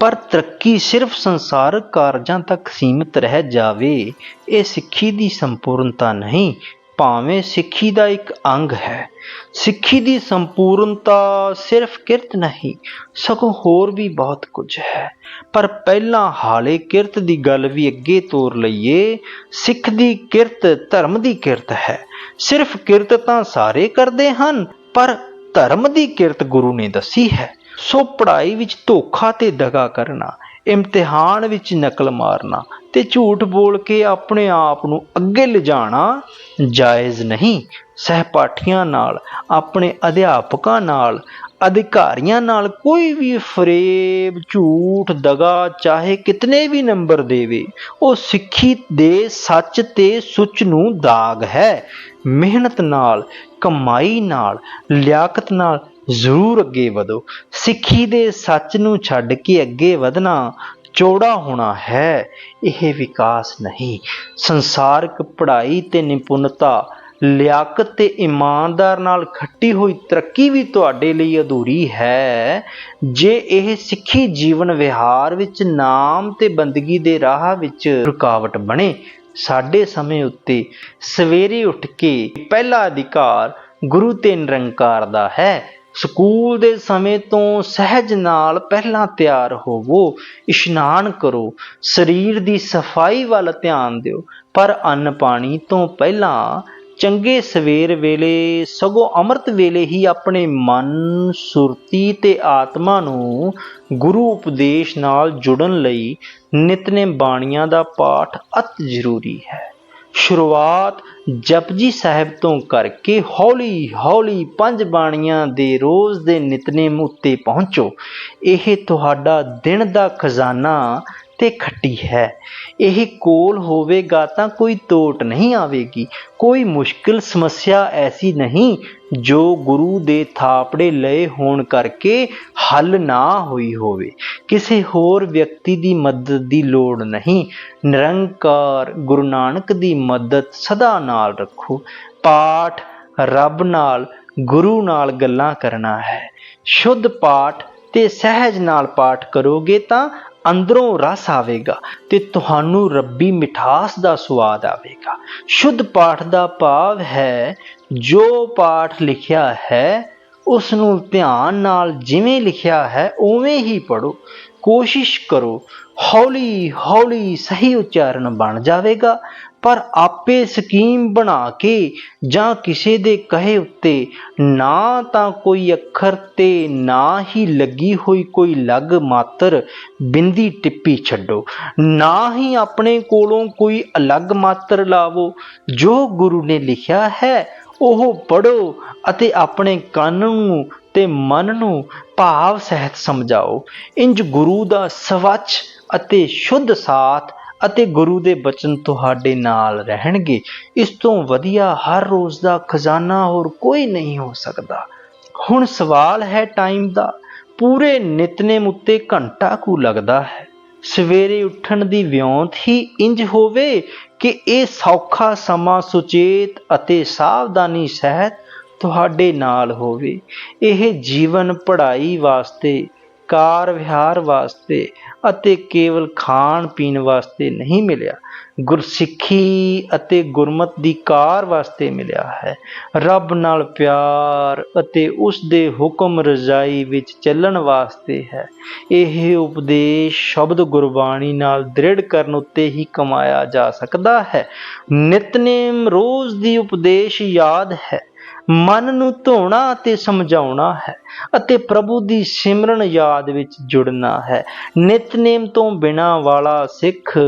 ਪਰ ਤਰੱਕੀ ਸਿਰਫ ਸੰਸਾਰਕ ਕਾਰਜਾਂ ਤੱਕ ਸੀਮਿਤ ਰਹਿ ਜਾਵੇ, ਇਹ ਸਿੱਖੀ ਦੀ ਸੰਪੂਰਨਤਾ ਨਹੀਂ ਭਾਵੇਂ ਸਿੱਖੀ ਦਾ ਇੱਕ ਅੰਗ ਹੈ। ਸਿੱਖੀ ਦੀ ਸੰਪੂਰਨਤਾ ਸਿਰਫ ਕਿਰਤ ਨਹੀਂ, ਸਗੋਂ ਹੋਰ ਵੀ ਬਹੁਤ ਕੁਝ ਹੈ। ਪਰ ਪਹਿਲਾਂ ਹਾਲੇ ਕਿਰਤ ਦੀ ਗੱਲ ਵੀ ਅੱਗੇ ਤੋਰ ਲਈਏ, ਸਿੱਖ ਦੀ ਕਿਰਤ ਧਰਮ ਦੀ ਕਿਰਤ ਹੈ। ਸਿਰਫ ਕਿਰਤ ਤਾਂ ਸਾਰੇ ਕਰਦੇ ਹਨ, ਪਰ ਧਰਮ ਦੀ ਕਿਰਤ ਗੁਰੂ ਨੇ ਦੱਸੀ ਹੈ। ਸੋ ਪੜ੍ਹਾਈ ਵਿੱਚ ਧੋਖਾ ਤੇ ਦਗਾ ਕਰਨਾ ਇਮਤਿਹਾਨ ਵਿੱਚ ਨਕਲ ਮਾਰਨਾ ਤੇ ਝੂਠ ਬੋਲ ਕੇ ਆਪਣੇ ਆਪ ਨੂੰ ਅੱਗੇ ਲਿਜਾਣਾ ਜਾਇਜ਼ ਨਹੀਂ। ਸਹਿਪਾਠੀਆਂ ਨਾਲ, ਆਪਣੇ ਅਧਿਆਪਕਾਂ ਨਾਲ, ਅਧਿਕਾਰੀਆਂ ਨਾਲ ਕੋਈ ਵੀ ਫਰੇਬ, ਝੂਠ, ਦਗਾ, ਚਾਹੇ ਕਿਤਨੇ ਵੀ ਨੰਬਰ ਦੇਵੇ, ਉਹ ਸਿੱਖੀ ਦੇ ਸੱਚ ਤੇ ਸੁੱਚ ਨੂੰ ਦਾਗ ਹੈ। ਮਿਹਨਤ ਨਾਲ, ਕਮਾਈ ਨਾਲ, ਲਿਆਕਤ ਨਾਲ ਜ਼ਰੂਰ ਅੱਗੇ ਵਧੋ। ਸਿੱਖੀ ਦੇ ਸੱਚ ਨੂੰ ਛੱਡ ਕੇ ਅੱਗੇ ਵਧਣਾ ਚੌੜਾ ਹੋਣਾ ਹੈ, ਇਹ ਵਿਕਾਸ ਨਹੀਂ। ਸੰਸਾਰਕ ਪੜ੍ਹਾਈ ਤੇ ਨਿਪੁੰਨਤਾ, ਲਿਆਕਤ ਤੇ ਇਮਾਨਦਾਰ ਨਾਲ ਖੱਟੀ ਹੋਈ ਤਰੱਕੀ ਵੀ ਤੁਹਾਡੇ ਲਈ ਅਧੂਰੀ ਹੈ। ਜੇ ਇਹ ਸਿੱਖੀ ਜੀਵਨ ਵਿਹਾਰ ਵਿੱਚ ਨਾਮ ਤੇ ਬੰਦਗੀ ਦੇ ਰਾਹ ਵਿੱਚ ਰੁਕਾਵਟ ਬਣੇ, ਸਾਡੇ ਸਮੇਂ ਉੱਤੇ ਸਵੇਰੇ ਉੱਠ ਕੇ ਪਹਿਲਾ ਅਧਿਕਾਰ ਗੁਰੂ ਤੇ ਨਿਰੰਕਾਰ ਦਾ ਹੈ। ਸਕੂਲ ਦੇ ਸਮੇਂ ਤੋਂ ਸਹਿਜ ਨਾਲ ਪਹਿਲਾਂ ਤਿਆਰ ਹੋਵੋ, ਇਸ਼ਨਾਨ ਕਰੋ, ਸਰੀਰ ਦੀ ਸਫ਼ਾਈ ਵੱਲ ਧਿਆਨ ਦਿਓ, ਪਰ ਅੰਨ ਪਾਣੀ ਤੋਂ ਪਹਿਲਾਂ ਚੰਗੇ ਸਵੇਰ ਵੇਲੇ, ਸਗੋਂ ਅੰਮ੍ਰਿਤ ਵੇਲੇ ਹੀ ਆਪਣੇ ਮਨ, ਸੁਰਤੀ ਤੇ ਆਤਮਾ ਨੂੰ ਗੁਰੂ ਉਪਦੇਸ਼ ਨਾਲ ਜੁੜਨ ਲਈ ਨਿਤਨੇਮ ਬਾਣੀਆਂ ਦਾ ਪਾਠ ਅਤ ਜ਼ਰੂਰੀ ਹੈ। ਸ਼ੁਰੂਆਤ ਜਪਜੀ ਸਾਹਿਬ ਤੋਂ ਕਰਕੇ ਹੌਲੀ ਹੌਲੀ ਪੰਜ ਬਾਣੀਆਂ ਦੇ ਰੋਜ਼ ਦੇ ਨਿਤਨੇਮ ਉੱਤੇ ਪਹੁੰਚੋ। ਇਹ ਤੁਹਾਡਾ ਦਿਨ ਦਾ ਖਜ਼ਾਨਾ ਤੇ ਖੱਟੀ ਹੈ। ਇਹ ਕੋਲ ਹੋਵੇਗਾ ਤਾਂ ਕੋਈ ਤੋਟ ਨਹੀਂ ਆਵੇਗੀ। ਕੋਈ ਮੁਸ਼ਕਿਲ ਸਮੱਸਿਆ ਐਸੀ ਨਹੀਂ ਜੋ ਗੁਰੂ ਦੇ ਥਾਪੜੇ ਲਏ ਹੋਣ ਕਰਕੇ ਹੱਲ ਨਾ ਹੋਈ ਹੋਵੇ। ਕਿਸੇ ਹੋਰ ਵਿਅਕਤੀ ਦੀ ਮਦਦ ਦੀ ਲੋੜ ਨਹੀਂ। ਨਿਰੰਕਾਰ ਗੁਰੂ ਨਾਨਕ ਦੀ ਮਦਦ ਸਦਾ ਨਾਲ ਰੱਖੋ। ਪਾਠ ਰੱਬ ਨਾਲ, ਗੁਰੂ ਨਾਲ ਗੱਲਾਂ ਕਰਨਾ ਹੈ। ਸ਼ੁੱਧ ਪਾਠ ਤੇ ਸਹਿਜ ਨਾਲ ਪਾਠ ਕਰੋਗੇ ਤਾਂ ਅੰਦਰੋਂ ਰਸ ਆਵੇਗਾ ਤੇ ਤੁਹਾਨੂੰ ਰੱਬੀ ਮਿਠਾਸ ਦਾ ਸਵਾਦ ਆਵੇਗਾ। ਸ਼ੁੱਧ ਪਾਠ ਦਾ ਭਾਵ ਹੈ, ਜੋ ਪਾਠ ਲਿਖਿਆ ਹੈ ਉਸ ਨੂੰ ਧਿਆਨ ਨਾਲ ਜਿਵੇਂ ਲਿਖਿਆ ਹੈ, ਉਵੇਂ ਹੀ ਪੜੋ ਕੋਸ਼ਿਸ਼ ਕਰੋ ਹੌਲੀ ਹੌਲੀ ਸਹੀ ਉਚਾਰਨ ਬਣ ਜਾਵੇਗਾ। ਪਰ ਆਪੇ ਸਕੀਮ ਬਣਾ ਕੇ ਜਾਂ ਕਿਸੇ ਦੇ ਕਹੇ ਉੱਤੇ ਨਾ ਤਾਂ ਕੋਈ ਅੱਖਰ ਤੇ ਨਾ ਹੀ ਲੱਗੀ ਹੋਈ ਕੋਈ ਲਗ ਮਾਤਰ ਬਿੰਦੀ ਟਿੱਪੀ ਛੱਡੋ। ਨਾ ਹੀ ਆਪਣੇ ਕੋਲੋਂ ਕੋਈ ਅਲੱਗ ਮਾਤਰ ਲਾਵੋ। ਜੋ ਗੁਰੂ ਨੇ ਲਿਖਿਆ ਹੈ, ਉਹ ਪੜੋ ਅਤੇ ਆਪਣੇ ਕੰਨ ਨੂੰ ਤੇ ਮਨ ਨੂੰ ਭਾਵ ਸਹਿਤ ਸਮਝਾਓ। ਇੰਜ ਗੁਰੂ ਦਾ ਸਵੱਛ ਅਤੇ ਸ਼ੁੱਧ ਸਾਥ ਅਤੇ ਗੁਰੂ ਦੇ ਬਚਨ ਤੁਹਾਡੇ ਨਾਲ ਰਹਿਣਗੇ। ਇਸ ਤੋਂ ਵਧੀਆ ਹਰ ਰੋਜ਼ ਦਾ ਖਜ਼ਾਨਾ ਹੋਰ ਕੋਈ ਨਹੀਂ ਹੋ ਸਕਦਾ। ਹੁਣ ਸਵਾਲ ਹੈ ਟਾਈਮ ਦਾ। ਪੂਰੇ ਨਿਤਨੇਮ ਉੱਤੇ ਘੰਟਾ ਕੁ ਲੱਗਦਾ ਹੈ। ਸਵੇਰੇ ਉੱਠਣ ਦੀ ਵਿਉਂਤ ਹੀ ਇੰਜ ਹੋਵੇ ਕਿ ਇਹ ਸੌਖਾ ਸਮਾਂ ਸੁਚੇਤ ਅਤੇ ਸਾਵਧਾਨੀ ਸਹਿਤ ਤੁਹਾਡੇ ਨਾਲ ਹੋਵੇ। ਇਹ ਜੀਵਨ ਪੜ੍ਹਾਈ ਵਾਸਤੇ, ਕਾਰ ਵਿਹਾਰ ਵਾਸਤੇ ਅਤੇ ਕੇਵਲ ਖਾਣ ਪੀਣ ਵਾਸਤੇ ਨਹੀਂ ਮਿਲਿਆ। ਗੁਰਸਿੱਖੀ ਅਤੇ ਗੁਰਮਤ ਦੀ ਕਾਰ ਵਾਸਤੇ ਮਿਲਿਆ ਹੈ। ਰੱਬ ਨਾਲ ਪਿਆਰ ਅਤੇ ਉਸ ਦੇ ਹੁਕਮ ਰਜ਼ਾਈ ਵਿੱਚ ਚੱਲਣ ਵਾਸਤੇ ਹੈ। ਇਹ ਉਪਦੇਸ਼ ਸ਼ਬਦ ਗੁਰਬਾਣੀ ਨਾਲ ਦ੍ਰਿੜ ਕਰਨ ਉੱਤੇ ਹੀ ਕਮਾਇਆ ਜਾ ਸਕਦਾ ਹੈ। ਨਿਤਨੇਮ ਰੋਜ਼ ਦੀ ਉਪਦੇਸ਼ ਯਾਦ ਹੈ। ਮਨ ਨੂੰ ਧੋਣਾ ਅਤੇ ਸਮਝਾਉਣਾ ਹੈ ਅਤੇ ਪ੍ਰਭੂ ਦੀ ਸਿਮਰਨ ਯਾਦ ਵਿੱਚ ਜੁੜਨਾ ਹੈ। ਨਿਤਨੇਮ ਤੋਂ ਬਿਨਾ ਵਾਲਾ ਸਿੱਖ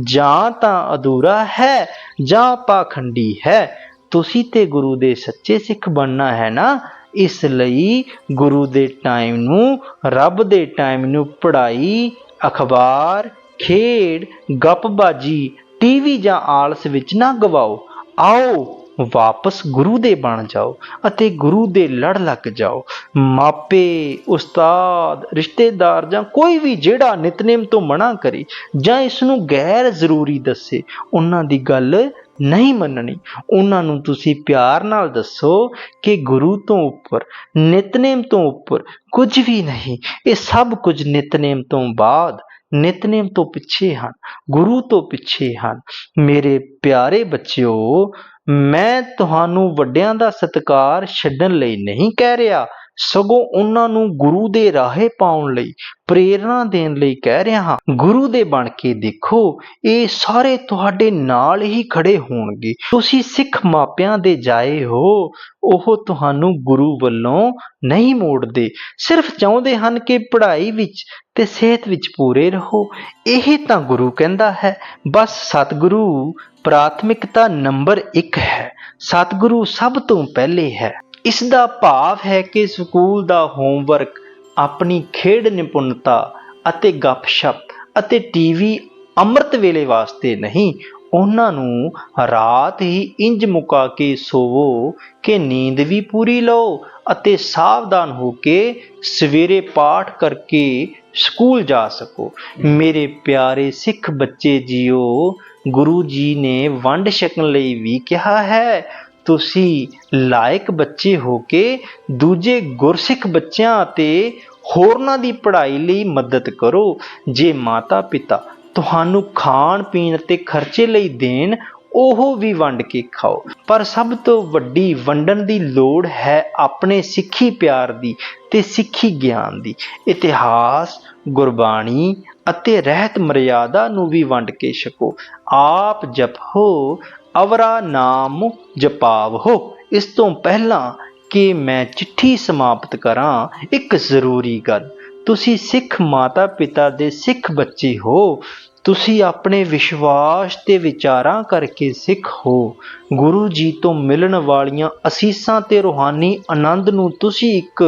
ਜਾਂ ਤਾਂ ਅਧੂਰਾ ਹੈ ਜਾਂ ਪਾਖੰਡੀ ਹੈ। ਤੁਸੀਂ ਤੇ ਗੁਰੂ ਦੇ ਸੱਚੇ ਸਿੱਖ ਬਣਨਾ ਹੈ ਨਾ? ਇਸ ਲਈ ਗੁਰੂ ਦੇ ਟਾਈਮ ਨੂੰ, ਰੱਬ ਦੇ ਟਾਈਮ ਨੂੰ ਪੜ੍ਹਾਈ, ਅਖਬਾਰ, ਖੇਡ, ਗੱਪਬਾਜੀ, ਟੀਵੀ ਜਾਂ ਆਲਸ ਵਿੱਚ ਨਾ ਗਵਾਓ। ਆਓ ਵਾਪਸ ਗੁਰੂ ਦੇ ਬਣ ਜਾਓ ਅਤੇ ਗੁਰੂ ਦੇ ਲੜ ਲੱਗ ਜਾਓ। ਮਾਪੇ, ਉਸਤਾਦ, ਰਿਸ਼ਤੇਦਾਰ ਜਾਂ ਕੋਈ ਵੀ ਜਿਹੜਾ ਨਿਤਨੇਮ ਤੋਂ ਮਨਾ ਕਰੇ ਜਾਂ ਇਸ ਨੂੰ ਗੈਰ ਜ਼ਰੂਰੀ ਦੱਸੇ, ਉਹਨਾਂ ਦੀ ਗੱਲ ਨਹੀਂ ਮੰਨਣੀ। ਉਹਨਾਂ ਨੂੰ ਤੁਸੀਂ ਪਿਆਰ ਨਾਲ ਦੱਸੋ ਕਿ ਗੁਰੂ ਤੋਂ ਉੱਪਰ, ਨਿਤਨੇਮ ਤੋਂ ਉੱਪਰ ਕੁਝ ਵੀ ਨਹੀਂ। ਇਹ ਸਭ ਕੁਝ ਨਿਤਨੇਮ ਤੋਂ ਬਾਅਦ, ਨਿਤਨੇਮ ਤੋਂ ਪਿੱਛੇ ਹਨ, ਗੁਰੂ ਤੋਂ ਪਿੱਛੇ ਹਨ। ਮੇਰੇ ਪਿਆਰੇ ਬੱਚਿਓ ਮੈਂ ਤੁਹਾਨੂੰ ਵੱਡਿਆਂ ਦਾ ਸਤਿਕਾਰ ਛੱਡਣ ਲਈ ਨਹੀਂ ਕਹਿ ਰਿਹਾ। ਸਗੋਂ ਉਹਨਾਂ ਨੂੰ ਗੁਰੂ ਦੇ ਰਾਹੇ ਪਾਉਣ ਲਈ, ਪ੍ਰੇਰਣਾ ਦੇਣ ਲਈ ਕਹਿ ਰਿਹਾ ਹਾਂ, ਗੁਰੂ ਦੇ ਬਣ ਕੇ ਦੇਖੋ, ਇਹ ਸਾਰੇ ਤੁਹਾਡੇ ਨਾਲ ਹੀ ਖੜੇ ਹੋਣਗੇ। ਤੁਸੀਂ ਸਿੱਖ ਮਾਪਿਆਂ ਦੇ ਜਾਏ ਹੋ, ਉਹ ਤੁਹਾਨੂੰ ਗੁਰੂ ਵੱਲੋਂ ਨਹੀਂ ਮੋੜਦੇ। ਸਿਰਫ ਚਾਹੁੰਦੇ ਹਨ ਕਿ ਪੜ੍ਹਾਈ ਵਿੱਚ ਤੇ ਸਿਹਤ ਵਿੱਚ ਪੂਰੇ ਰਹੋ। ਇਹ ਤਾਂ ਗੁਰੂ ਕਹਿੰਦਾ ਹੈ, ਬਸ ਸਤਿਗੁਰੂ, ਪ੍ਰਾਥਮਿਕਤਾ ਨੰਬਰ 1 ਹੈ। ਸਤਿਗੁਰੂ ਸਭ ਤੋਂ ਪਹਿਲੇ ਹੈ। ਇਸ ਦਾ ਭਾਵ ਹੈ ਕਿ ਸਕੂਲ ਦਾ ਹੋਮਵਰਕ, ਆਪਣੀ ਖੇਡ ਨਿਪੁੰਨਤਾ ਅਤੇ ਗੱਪਸ਼ਪ ਅਤੇ ਟੀਵੀ ਅੰਮ੍ਰਿਤ ਵੇਲੇ ਵਾਸਤੇ ਨਹੀਂ, ਉਹਨਾਂ ਨੂੰ ਰਾਤ ਹੀ ਇੰਜ ਮੁਕਾ ਕੇ ਸੋਵੋ ਕਿ ਨੀਂਦ ਵੀ ਪੂਰੀ ਲਓ ਅਤੇ ਸਾਵਧਾਨ ਹੋ ਕੇ ਸਵੇਰੇ ਪਾਠ ਕਰਕੇ ਸਕੂਲ ਜਾ ਸਕੋ। ਮੇਰੇ ਪਿਆਰੇ ਸਿੱਖ ਬੱਚੇ ਜੀਓ, ਗੁਰੂ ਜੀ ਨੇ ਵੰਡ ਛਕਣ ਲਈ ਵੀ ਕਿਹਾ ਹੈ ਤੁਸੀਂ ਲਾਇਕ ਬੱਚੇ ਹੋ ਕੇ ਦੂਜੇ ਗੁਰਸਿੱਖ ਬੱਚਿਆਂ ਅਤੇ ਹੋਰਨਾਂ ਦੀ ਪੜ੍ਹਾਈ ਲਈ ਮਦਦ ਕਰੋ। ਜੇ ਮਾਤਾ ਪਿਤਾ ਤੁਹਾਨੂੰ ਖਾਣ ਪੀਣ ਤੇ ਖਰਚੇ ਲਈ ਦੇਣ, ਉਹ ਵੀ ਵੰਡ ਕੇ ਖਾਓ। ਪਰ ਸਭ ਤੋਂ ਵੱਡੀ ਵੰਡਣ ਦੀ ਲੋੜ ਹੈ ਆਪਣੇ ਸਿੱਖੀ ਪਿਆਰ ਦੀ ਤੇ ਸਿੱਖੀ ਗਿਆਨ ਦੀ। ਇਤਿਹਾਸ, ਗੁਰਬਾਣੀ ਅਤੇ ਰਹਿਤ ਮਰਿਆਦਾ ਨੂੰ ਵੀ ਵੰਡ ਕੇ ਛਕੋ। ਆਪ ਜਪੋ ਅਵਰਾ ਨਾਮ ਜਪਾਵੋ ਇਸ ਤੋਂ ਪਹਿਲਾਂ ਕਿ ਮੈਂ ਚਿੱਠੀ ਸਮਾਪਤ ਕਰਾਂ, ਇੱਕ ਜ਼ਰੂਰੀ ਗੱਲ। ਤੁਸੀਂ ਸਿੱਖ ਮਾਤਾ ਪਿਤਾ ਦੇ ਸਿੱਖ ਬੱਚੇ ਹੋ। ਤੁਸੀਂ ਆਪਣੇ ਵਿਸ਼ਵਾਸ ਤੇ ਵਿਚਾਰਾਂ ਕਰਕੇ ਸਿੱਖ ਹੋ। ਗੁਰੂ ਜੀ ਤੋਂ ਮਿਲਣ ਵਾਲੀਆਂ ਅਸੀਸਾਂ ਤੇ ਰੂਹਾਨੀ ਆਨੰਦ ਨੂੰ ਤੁਸੀਂ ਇੱਕ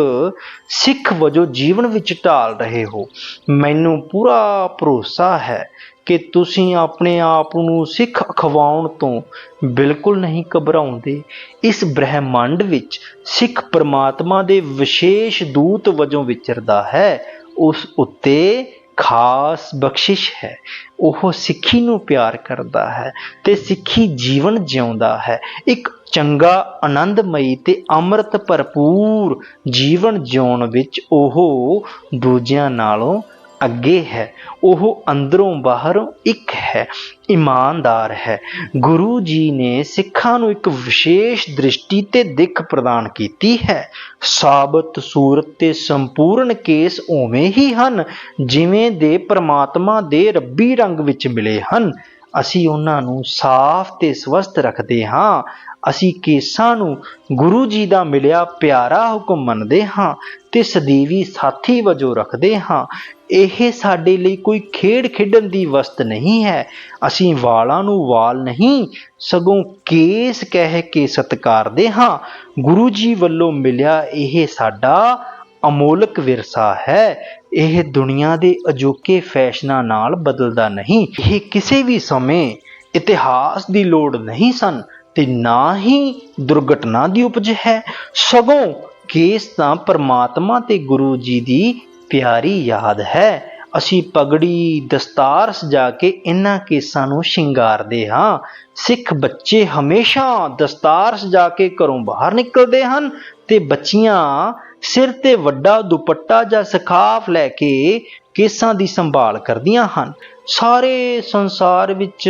ਸਿੱਖ ਵਜੋਂ ਜੀਵਨ ਵਿੱਚ ਢਾਲ ਰਹੇ ਹੋ। ਮੈਨੂੰ ਪੂਰਾ ਭਰੋਸਾ ਹੈ ਕਿ ਤੁਸੀਂ ਆਪਣੇ ਆਪ ਨੂੰ ਸਿੱਖ ਅਖਵਾਉਣ ਤੋਂ ਬਿਲਕੁਲ ਨਹੀਂ ਘਬਰਾਉਂਦੇ। ਇਸ ਬ੍ਰਹਿਮੰਡ ਵਿੱਚ ਸਿੱਖ ਪਰਮਾਤਮਾ ਦੇ ਵਿਸ਼ੇਸ਼ ਦੂਤ ਵਜੋਂ ਵਿਚਰਦਾ ਹੈ, ਉਸ ਉੱਤੇ ਖਾਸ ਬਖਸ਼ਿਸ਼ ਹੈ। ਉਹ ਸਿੱਖੀ ਨੂੰ ਪਿਆਰ ਕਰਦਾ ਹੈ ਤੇ ਸਿੱਖੀ ਜੀਵਨ ਜਿਉਂਦਾ ਹੈ। ਇੱਕ ਚੰਗਾ, ਆਨੰਦਮਈ ਤੇ ਅੰਮ੍ਰਿਤ ਭਰਪੂਰ ਜੀਵਨ ਜਿਉਣ ਵਿੱਚ ਉਹ ਦੂਜਿਆਂ ਨਾਲੋਂ ਅੱਗੇ ਹੈ, ਉਹ ਅੰਦਰੋਂ ਬਾਹਰੋਂ ਇੱਕ ਹੈ, ਇਮਾਨਦਾਰ ਹੈ। ਗੁਰੂ ਜੀ ਨੇ ਸਿੱਖਾਂ ਨੂੰ ਇੱਕ ਵਿਸ਼ੇਸ਼ ਦ੍ਰਿਸ਼ਟੀ ਤੇ ਦਿੱਖ ਪ੍ਰਦਾਨ ਕੀਤੀ ਹੈ। ਸਾਬਤ ਸੂਰਤ ਤੇ ਸੰਪੂਰਨ ਕੇਸ ਉਵੇਂ ਹੀ ਹਨ, ਜਿਵੇਂ ਦੇ ਪ੍ਰਮਾਤਮਾ ਦੇ ਰੱਬੀ ਰੰਗ ਵਿੱਚ ਮਿਲੇ ਹਨ। ਅਸੀਂ ਉਹਨਾਂ ਨੂੰ ਸਾਫ਼ ਤੇ ਸਵਸਥ ਰੱਖਦੇ ਹਾਂ। ਅਸੀਂ ਕੇਸਾਂ ਨੂੰ ਗੁਰੂ ਜੀ ਦਾ ਮਿਲਿਆ ਪਿਆਰਾ ਹੁਕਮ ਮੰਨਦੇ ਹਾਂ ਤੇ ਸਦੀਵੀ ਸਾਥੀ ਵਜੋਂ ਰੱਖਦੇ ਹਾਂ। ਇਹ ਸਾਡੇ ਲਈ ਕੋਈ ਖੇਡ ਖੇਡਣ ਦੀ ਵਸਤ ਨਹੀਂ ਹੈ। ਅਸੀਂ ਵਾਲਾਂ ਨੂੰ ਵਾਲ ਨਹੀਂ, ਸਗੋਂ ਕੇਸ ਕਹਿ ਕੇ ਸਤਿਕਾਰਦੇ ਹਾਂ। ਗੁਰੂ ਜੀ ਵੱਲੋਂ ਮਿਲਿਆ ਇਹ ਸਾਡਾ ਅਮੋਲਕ ਵਿਰਸਾ ਹੈ। ਇਹ ਦੁਨੀਆ ਦੇ ਅਜੋਕੇ ਫੈਸ਼ਨਾਂ ਨਾਲ ਬਦਲਦਾ ਨਹੀਂ। ਇਹ ਕਿਸੇ ਵੀ ਸਮੇਂ ਇਤਿਹਾਸ ਦੀ ਲੋੜ ਨਹੀਂ ਸਨ। ਤੇ ਨਾ ਹੀ ਦੁਰਘਟਨਾ ਦੀ ਉਪਜ ਹੈ। ਸਗੋਂ ਕੇਸ ਤਾਂ ਪਰਮਾਤਮਾ ਤੇ ਗੁਰੂ ਜੀ ਦੀ ਪਿਆਰੀ ਯਾਦ ਹੈ। ਅਸੀਂ ਪਗੜੀ, ਦਸਤਾਰ ਸਜਾ ਕੇ ਇਹਨਾਂ ਕੇਸਾਂ ਨੂੰ ਸ਼ਿੰਗਾਰਦੇ ਹਾਂ। ਸਿੱਖ ਬੱਚੇ ਹਮੇਸ਼ਾ ਦਸਤਾਰ ਸਜਾ ਕੇ ਘਰੋਂ ਬਾਹਰ ਨਿਕਲਦੇ ਹਨ ਤੇ ਬੱਚੀਆਂ ਸਿਰ ਤੇ ਵੱਡਾ ਦੁਪੱਟਾ ਜਾਂ ਸਖਾਫ ਲੈ ਕੇ ਕੇਸਾਂ ਦੀ ਸੰਭਾਲ ਕਰਦੀਆਂ ਹਨ। ਸਾਰੇ ਸੰਸਾਰ ਵਿੱਚ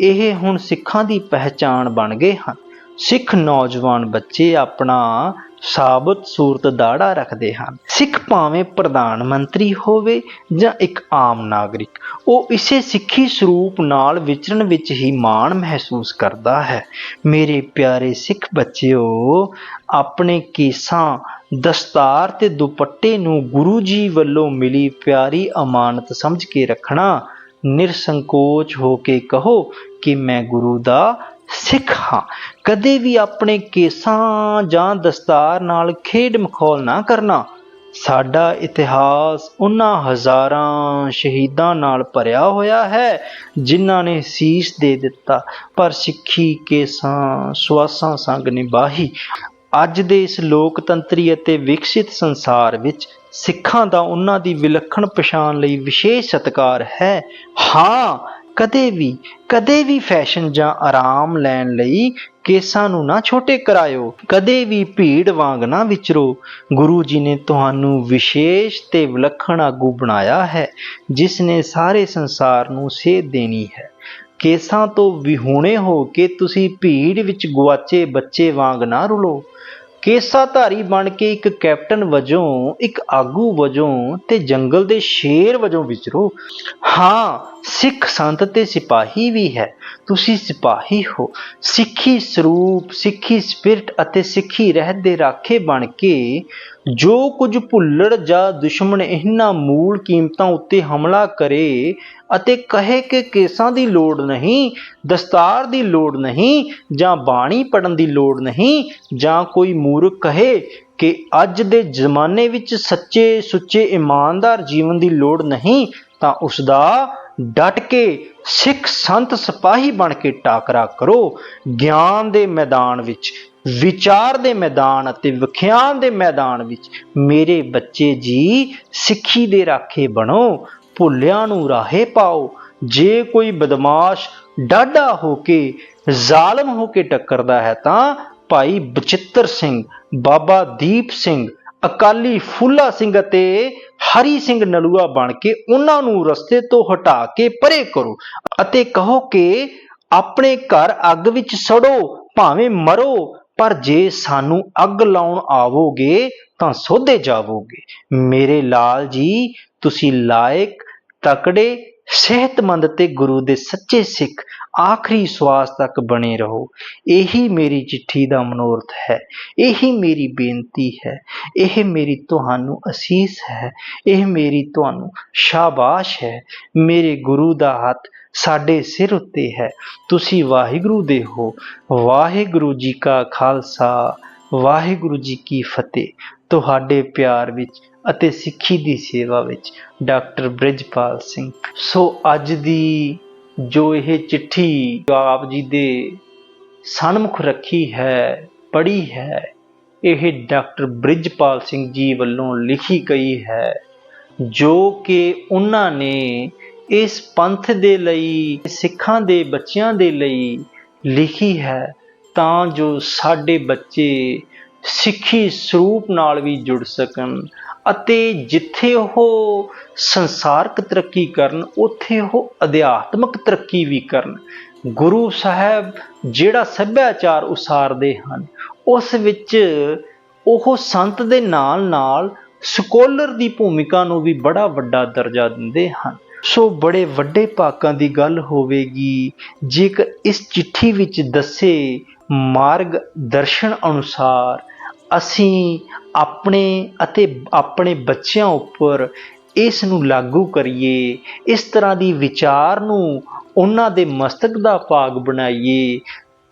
ਇਹ ਹੁਣ ਸਿੱਖਾਂ ਦੀ ਪਹਿਚਾਣ ਬਣ ਗਏ ਹਨ। ਸਿੱਖ ਨੌਜਵਾਨ ਬੱਚੇ ਆਪਣਾ ਸਾਬਤ ਸੂਰਤ ਦਾੜਾ ਰੱਖਦੇ ਹਨ। ਸਿੱਖ ਭਾਵੇਂ ਪ੍ਰਧਾਨ ਮੰਤਰੀ ਹੋਵੇ ਜਾਂ ਇੱਕ ਆਮ ਨਾਗਰਿਕ, ਉਹ ਇਸੇ ਸਿੱਖੀ ਸਰੂਪ ਨਾਲ ਵਿਚਰਨ ਵਿੱਚ ਹੀ ਮਾਣ ਮਹਿਸੂਸ ਕਰਦਾ ਹੈ। ਮੇਰੇ ਪਿਆਰੇ ਸਿੱਖ ਬੱਚਿਓ, ਆਪਣੇ ਕੇਸਾਂ ਦਸਤਾਰ ਤੇ ਦੁਪੱਟੇ ਨੂੰ ਗੁਰੂ ਜੀ ਵੱਲੋਂ ਮਿਲੀ ਪਿਆਰੀ ਅਮਾਨਤ ਸਮਝ ਕੇ ਰੱਖਣਾ, ਨਿਰਸੰਕੋਚ ਹੋ ਕੇ ਕਹੋ ਕਿ ਮੈਂ ਗੁਰੂ ਦਾ ਸਿੱਖ ਹਾਂ। ਕਦੇ ਵੀ ਆਪਣੇ ਕੇਸਾਂ ਜਾਂ ਦਸਤਾਰ ਨਾਲ ਖੇਡ ਮਖੌਲ ਨਾ ਕਰਨਾ। ਸਾਡਾ ਇਤਿਹਾਸ ਉਹਨਾਂ ਹਜ਼ਾਰਾਂ ਸ਼ਹੀਦਾਂ ਨਾਲ ਭਰਿਆ ਹੋਇਆ ਹੈ, ਜਿਨ੍ਹਾਂ ਨੇ ਸੀਸ ਦੇ ਦਿੱਤਾ। ਪਰ ਸਿੱਖੀ ਕੇਸਾਂ ਸਵਾਸਾਂ ਸੰਗ ਨਿਭਾਹੀ। ਅੱਜ ਦੇ ਇਸ ਲੋਕਤੰਤਰੀ ਅਤੇ ਵਿਕਸਿਤ ਸੰਸਾਰ ਵਿੱਚ ਸਿੱਖਾਂ ਦਾ ਉਹਨਾਂ ਦੀ ਵਿਲੱਖਣ ਪਛਾਣ ਲਈ ਵਿਸ਼ੇਸ਼ ਸਤਿਕਾਰ ਹੈ। ਹਾਂ, ਕਦੇ ਵੀ ਕਦੇ ਵੀ ਫੈਸ਼ਨ ਜਾਂ ਆਰਾਮ ਲੈਣ ਲਈ ਕੇਸਾਂ ਨੂੰ ਨਾ ਛੋਟੇ ਕਰਾਇਓ, ਕਦੇ ਵੀ ਭੀੜ ਵਾਂਗ ਨਾ ਵਿਚਰੋ। ਗੁਰੂ ਜੀ ਨੇ ਤੁਹਾਨੂੰ ਵਿਸ਼ੇਸ਼ ਤੇ ਵਿਲੱਖਣ ਆਗੂ ਬਣਾਇਆ ਹੈ, ਜਿਸ ਨੇ ਸਾਰੇ ਸੰਸਾਰ ਨੂੰ ਸੇਧ ਦੇਣੀ ਹੈ। ਕੇਸਾਂ ਤੋਂ ਵਿਹੂਣੇ ਹੋ ਕੇ ਤੁਸੀਂ ਭੀੜ ਵਿੱਚ ਗੁਆਚੇ ਬੱਚੇ ਵਾਂਗ ਨਾ ਰੁਲੋ। ਕੇਸਾਧਾਰੀ ਬਣ ਕੇ ਇੱਕ ਕੈਪਟਨ ਵਜੋਂ, ਇੱਕ ਆਗੂ ਵਜੋਂ ਤੇ ਜੰਗਲ ਦੇ ਸ਼ੇਰ ਵਜੋਂ ਵਿਚਰੋ। ਹਾਂ, ਸਿੱਖ ਸੰਤ ਤੇ ਸਿਪਾਹੀ ਵੀ ਹੈ। ਤੁਸੀਂ ਸਿਪਾਹੀ ਹੋ। ਸਿੱਖੀ ਸਰੂਪ, ਸਿੱਖੀ ਸਪਿਰਟ ਅਤੇ ਸਿੱਖੀ ਰਹਿਤ ਦੇ ਰਾਖੇ ਬਣ ਕੇ ਜੋ ਕੁਝ ਭੁੱਲੜ ਜਾਂ ਦੁਸ਼ਮਣ ਇਹਨਾਂ ਮੂਲ ਕੀਮਤਾਂ ਉੱਤੇ ਹਮਲਾ ਕਰੇ ਅਤੇ ਕਹੇ ਕਿ ਕੇਸਾਂ ਦੀ ਲੋੜ ਨਹੀਂ, ਦਸਤਾਰ ਦੀ ਲੋੜ ਨਹੀਂ, ਜਾਂ ਬਾਣੀ ਪੜਨ ਦੀ ਲੋੜ ਨਹੀਂ, ਜਾਂ ਕੋਈ ਮੂਰਖ ਕਹੇ ਕਿ ਅੱਜ ਦੇ ਜ਼ਮਾਨੇ ਵਿੱਚ ਸੱਚੇ ਸੁੱਚੇ ਇਮਾਨਦਾਰ ਜੀਵਨ ਦੀ ਲੋੜ ਨਹੀਂ, ਤਾਂ ਉਸ ਦਾ ਡਟ ਕੇ ਸਿੱਖ ਸੰਤ ਸਿਪਾਹੀ ਬਣ ਕੇ ਟਾਕਰਾ ਕਰੋ। ਗਿਆਨ ਦੇ ਮੈਦਾਨ ਵਿੱਚ, ਵਿਚਾਰ ਦੇ ਮੈਦਾਨ ਅਤੇ ਵਿਖਿਆਨ ਦੇ ਮੈਦਾਨ ਵਿੱਚ ਮੇਰੇ ਬੱਚੇ ਜੀ ਸਿੱਖੀ ਦੇ ਰਾਖੇ ਬਣੋ। ਭੁੱਲਿਆਂ ਨੂੰ ਰਾਹੇ ਪਾਓ। ਜੇ ਕੋਈ ਬਦਮਾਸ਼ ਡਾਢਾ ਹੋ ਕੇ ਜ਼ਾਲਮ ਹੋ ਕੇ ਟੱਕਰਦਾ ਹੈ ਤਾਂ ਭਾਈ ਬਚਿੱਤਰ ਸਿੰਘ, ਬਾਬਾ ਦੀਪ ਸਿੰਘ, ਅਕਾਲੀ ਫੂਲਾ ਸਿੰਘ ਅਤੇ ਹਰੀ ਸਿੰਘ ਨਲੂਆ ਬਣ ਕੇ ਉਹਨਾਂ ਨੂੰ ਰਸਤੇ ਤੋਂ ਹਟਾ ਕੇ ਪਰੇ ਕਰੋ ਅਤੇ ਕਹੋ ਕਿ ਆਪਣੇ ਘਰ ਅੱਗ ਵਿੱਚ ਸੜੋ, ਭਾਵੇਂ ਮਰੋ, ਪਰ ਜੇ ਸਾਨੂੰ ਅੱਗ ਲਾਉਣ ਆਵੋਗੇ ਤਾਂ ਸੋਧੇ ਜਾਵੋਗੇ। ਮੇਰੇ ਲਾਲ ਜੀ, ਤੁਸੀਂ ਲਾਇਕ ਤਕੜੇ, ਸਿਹਤਮੰਦ ਤੇ ਗੁਰੂ ਦੇ ਸੱਚੇ ਸਿੱਖ ਆਖਰੀ ਸਵਾਸ ਤੱਕ ਬਣੇ ਰਹੋ। ਇਹੀ ਮੇਰੀ ਚਿੱਠੀ ਦਾ ਮਨੋਰਥ ਹੈ। ਇਹੀ ਮੇਰੀ ਬੇਨਤੀ ਹੈ। ਇਹ ਮੇਰੀ ਤੁਹਾਨੂੰ ਅਸੀਸ ਹੈ। ਇਹ ਮੇਰੀ ਤੁਹਾਨੂੰ ਸ਼ਾਬਾਸ਼ ਹੈ। ਮੇਰੇ ਗੁਰੂ ਦਾ ਹੱਥ ਸਾਡੇ ਸਿਰ ਉੱਤੇ ਹੈ। ਤੁਸੀਂ ਵਾਹਿਗੁਰੂ ਦੇ ਹੋ। ਵਾਹਿਗੁਰੂ ਜੀ ਕਾ ਖਾਲਸਾ। ਵਾਹਿਗੁਰੂ ਜੀ ਕੀ ਫਤਿਹ। ਤੁਹਾਡੇ ਪਿਆਰ ਵਿੱਚ ਅਤੇ ਸਿੱਖੀ ਦੀ ਸੇਵਾ ਵਿੱਚ ਡਾਕਟਰ ਬ੍ਰਿਜਪਾਲ ਸਿੰਘ। ਸੋ ਅੱਜ ਦੀ ਜੋ ਇਹ ਚਿੱਠੀ ਆਪ ਜੀ ਦੇ ਸਨਮੁਖ ਰੱਖੀ ਹੈ, ਪੜ੍ਹੀ ਹੈ, ਇਹ ਡਾਕਟਰ ਬ੍ਰਿਜਪਾਲ ਸਿੰਘ ਜੀ ਵੱਲੋਂ ਲਿਖੀ ਗਈ ਹੈ, ਜੋ ਕਿ ਉਹਨਾਂ ਨੇ ਇਸ ਪੰਥ ਦੇ ਲਈ, ਸਿੱਖਾਂ ਦੇ ਬੱਚਿਆਂ ਦੇ ਲਈ ਲਿਖੀ ਹੈ, ਤਾਂ ਜੋ ਸਾਡੇ ਬੱਚੇ ਸਿੱਖੀ ਸਰੂਪ ਨਾਲ ਵੀ ਜੁੜ ਸਕਣ ਅਤੇ ਜਿੱਥੇ ਉਹ ਸੰਸਾਰਕ ਤਰੱਕੀ ਕਰਨ, ਉੱਥੇ ਉਹ ਅਧਿਆਤਮਕ ਤਰੱਕੀ ਵੀ ਕਰਨ। ਗੁਰੂ ਸਾਹਿਬ ਜਿਹੜਾ ਸੱਭਿਆਚਾਰ ਉਸਾਰਦੇ ਹਨ, ਉਸ ਵਿੱਚ ਉਹ ਸੰਤ ਦੇ ਨਾਲ ਨਾਲ ਸਕੋਲਰ ਦੀ ਭੂਮਿਕਾ ਨੂੰ ਵੀ ਬੜਾ ਵੱਡਾ ਦਰਜਾ ਦਿੰਦੇ ਹਨ। ਸੋ ਬੜੇ ਵੱਡੇ ਭਾਗਾਂ ਦੀ ਗੱਲ ਹੋਵੇਗੀ, ਜੇਕਰ ਇਸ ਚਿੱਠੀ ਵਿੱਚ ਦੱਸੇ ਮਾਰਗ ਦਰਸ਼ਨ ਅਨੁਸਾਰ ਅਸੀਂ ਆਪਣੇ ਅਤੇ ਆਪਣੇ ਬੱਚਿਆਂ ਉੱਪਰ ਇਸ ਨੂੰ ਲਾਗੂ ਕਰੀਏ, ਇਸ ਤਰ੍ਹਾਂ ਦੀ ਵਿਚਾਰ ਨੂੰ ਉਹਨਾਂ ਦੇ ਮਸਤਕ ਦਾ ਭਾਗ ਬਣਾਈਏ,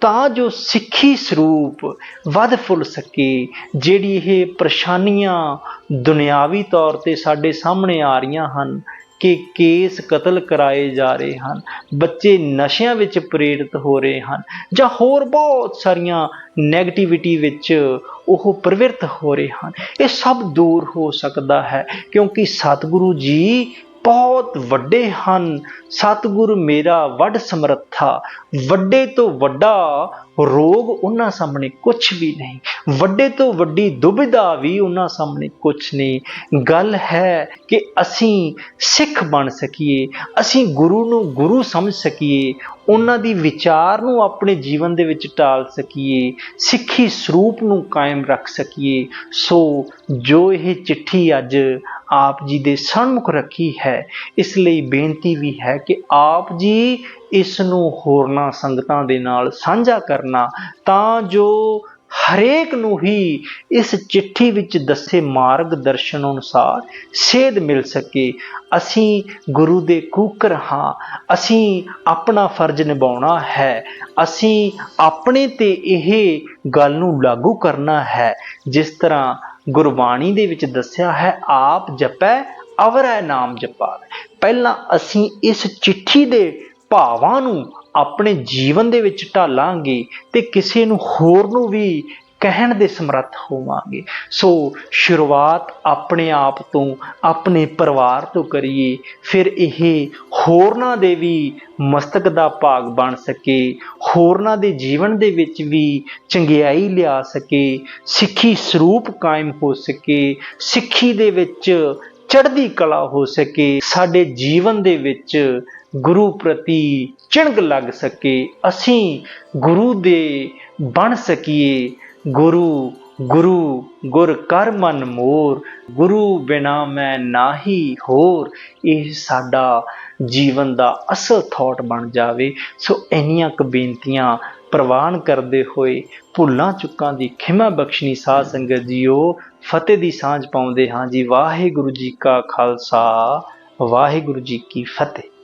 ਤਾਂ ਜੋ ਸਿੱਖੀ ਸਰੂਪ ਵੱਧ ਫੁੱਲ ਸਕੇ, ਜਿਹੜੀ ਇਹ ਪਰੇਸ਼ਾਨੀਆਂ ਦੁਨਿਆਵੀ ਤੌਰ ਤੇ ਸਾਡੇ ਸਾਹਮਣੇ ਆ ਰਹੀਆਂ ਹਨ। ਕਿ ਕੇਸ ਕਤਲ ਕਰਾਏ ਜਾ ਰਹੇ ਹਨ, ਬੱਚੇ ਨਸ਼ਿਆਂ ਵਿੱਚ ਪ੍ਰੇਰਿਤ ਹੋ ਰਹੇ ਹਨ, ਜਾਂ ਹੋਰ ਬਹੁਤ ਸਾਰੀਆਂ 네ਗੇਟਿਵਿਟੀ ਵਿੱਚ ਉਹ ਪ੍ਰਵਿਰਤ ਹੋ ਰਹੇ ਹਨ। ਇਹ ਸਭ ਦੂਰ ਹੋ ਸਕਦਾ ਹੈ, ਕਿਉਂਕਿ ਸਤਿਗੁਰੂ ਜੀ ਬਹੁਤ ਵੱਡੇ ਹਨ। ਸਤਿਗੁਰ ਮੇਰਾ ਵੱਡ ਸਮਰੱਥਾ, ਵੱਡੇ ਤੋਂ ਵੱਡਾ ਰੋਗ ਉਹਨਾਂ ਸਾਹਮਣੇ ਕੁਝ ਵੀ ਨਹੀਂ। ਵੱਡੇ ਤੋਂ ਵੱਡੀ ਦੁਬਿਧਾ ਵੀ ਉਹਨਾਂ ਸਾਹਮਣੇ ਕੁਝ ਨਹੀਂ। ਗੱਲ ਹੈ ਕਿ ਅਸੀਂ ਸਿੱਖ ਬਣ ਸਕੀਏ, ਅਸੀਂ ਗੁਰੂ ਨੂੰ ਗੁਰੂ ਸਮਝ ਸਕੀਏ, ਉਹਨਾਂ ਦੀ ਵਿਚਾਰ ਨੂੰ ਆਪਣੇ ਜੀਵਨ ਦੇ ਵਿੱਚ ਢਾਲ ਸਕੀਏ, ਸਿੱਖੀ ਸਰੂਪ ਨੂੰ ਕਾਇਮ ਰੱਖ ਸਕੀਏ। ਸੋ ਜੋ ਇਹ ਚਿੱਠੀ ਅੱਜ ਆਪ ਜੀ ਦੇ ਸਨਮੁਖ ਰੱਖੀ ਹੈ, ਇਸ ਲਈ ਬੇਨਤੀ ਵੀ ਹੈ ਕਿ ਆਪ ਜੀ ਇਸ ਨੂੰ ਹੋਰਨਾਂ ਸੰਗਤਾਂ ਦੇ ਨਾਲ ਸਾਂਝਾ ਕਰਨਾ, ਤਾਂ ਜੋ ਹਰੇਕ ਨੂੰ ਹੀ ਇਸ ਚਿੱਠੀ ਵਿੱਚ ਦੱਸੇ ਮਾਰਗ ਦਰਸ਼ਨ ਅਨੁਸਾਰ ਸੇਧ ਮਿਲ ਸਕੇ। ਅਸੀਂ ਗੁਰੂ ਦੇ ਕੂਕਰ ਹਾਂ, ਅਸੀਂ ਆਪਣਾ ਫਰਜ਼ ਨਿਭਾਉਣਾ ਹੈ, ਅਸੀਂ ਆਪਣੇ ਤੇ ਇਹ ਗੱਲ ਨੂੰ ਲਾਗੂ ਕਰਨਾ ਹੈ। ਜਿਸ ਤਰ੍ਹਾਂ ਗੁਰਬਾਣੀ ਦੇ ਵਿੱਚ ਦੱਸਿਆ ਹੈ, ਆਪ ਜਪੈ, ਅਵਰੈ ਨਾਮ ਜਪਾਵੇ। ਪਹਿਲਾਂ ਅਸੀਂ ਇਸ ਚਿੱਠੀ ਦੇ ਭਾਵਾਂ ਨੂੰ ਆਪਣੇ ਜੀਵਨ ਦੇ ਵਿੱਚ ਢਾਲਾਂਗੇ ਤੇ ਕਿਸੇ ਨੂੰ ਹੋਰ ਨੂੰ ਵੀ ਕਹਿਣ ਦੇ ਸਮਰੱਥ ਹੋਵਾਂਗੇ। ਸੋ ਸ਼ੁਰੂਆਤ ਆਪਣੇ ਆਪ ਤੋਂ, ਆਪਣੇ ਪਰਿਵਾਰ ਤੋਂ ਕਰੀਏ, ਫਿਰ ਇਹ ਹੋਰਨਾਂ ਦੇ ਵੀ ਮਸਤਕ ਦਾ ਭਾਗ ਬਣ ਸਕੇ, ਹੋਰਨਾਂ ਦੇ ਜੀਵਨ ਦੇ ਵਿੱਚ ਵੀ ਚੰਗਿਆਈ ਲਿਆ ਸਕੇ, ਸਿੱਖੀ ਸਰੂਪ ਕਾਇਮ ਹੋ ਸਕੇ, ਸਿੱਖੀ ਦੇ ਵਿੱਚ ਚੜ੍ਹਦੀ ਕਲਾ ਹੋ ਸਕੇ, ਸਾਡੇ ਜੀਵਨ ਦੇ ਵਿੱਚ ਗੁਰੂ ਪ੍ਰਤੀ ਚਿਣਗ ਲੱਗ ਸਕੇ, ਅਸੀਂ ਗੁਰੂ ਦੇ ਬਣ ਸਕੀਏ। ਗੁਰੂ ਗੁਰੂ ਗੁਰ ਕਰ ਮਨ ਮੋਰ, ਗੁਰੂ ਬਿਨਾ ਮੈਂ ਨਾਹੀ ਹੋਰ। ਇਹ ਸਾਡਾ ਜੀਵਨ ਦਾ ਅਸਲ ਥਾਟ ਬਣ ਜਾਵੇ। ਸੋ ਇੰਨੀਆਂ ਕੁ ਬੇਨਤੀਆਂ ਪ੍ਰਵਾਨ ਕਰਦੇ ਹੋਏ ਭੁੱਲਾਂ ਚੁੱਕਾਂ ਦੀ ਖਿਮਾ ਬਖਸ਼ਣੀ ਸਾਧ ਸੰਗਤ ਜੀਓ, ਫਤਿਹ ਦੀ ਸਾਂਝ ਪਾਉਂਦੇ ਹਾਂ ਜੀ। ਵਾਹਿਗੁਰੂ ਜੀ ਕਾ ਖਾਲਸਾ, ਵਾਹਿਗੁਰੂ ਜੀ ਕੀ ਫਤਿਹ।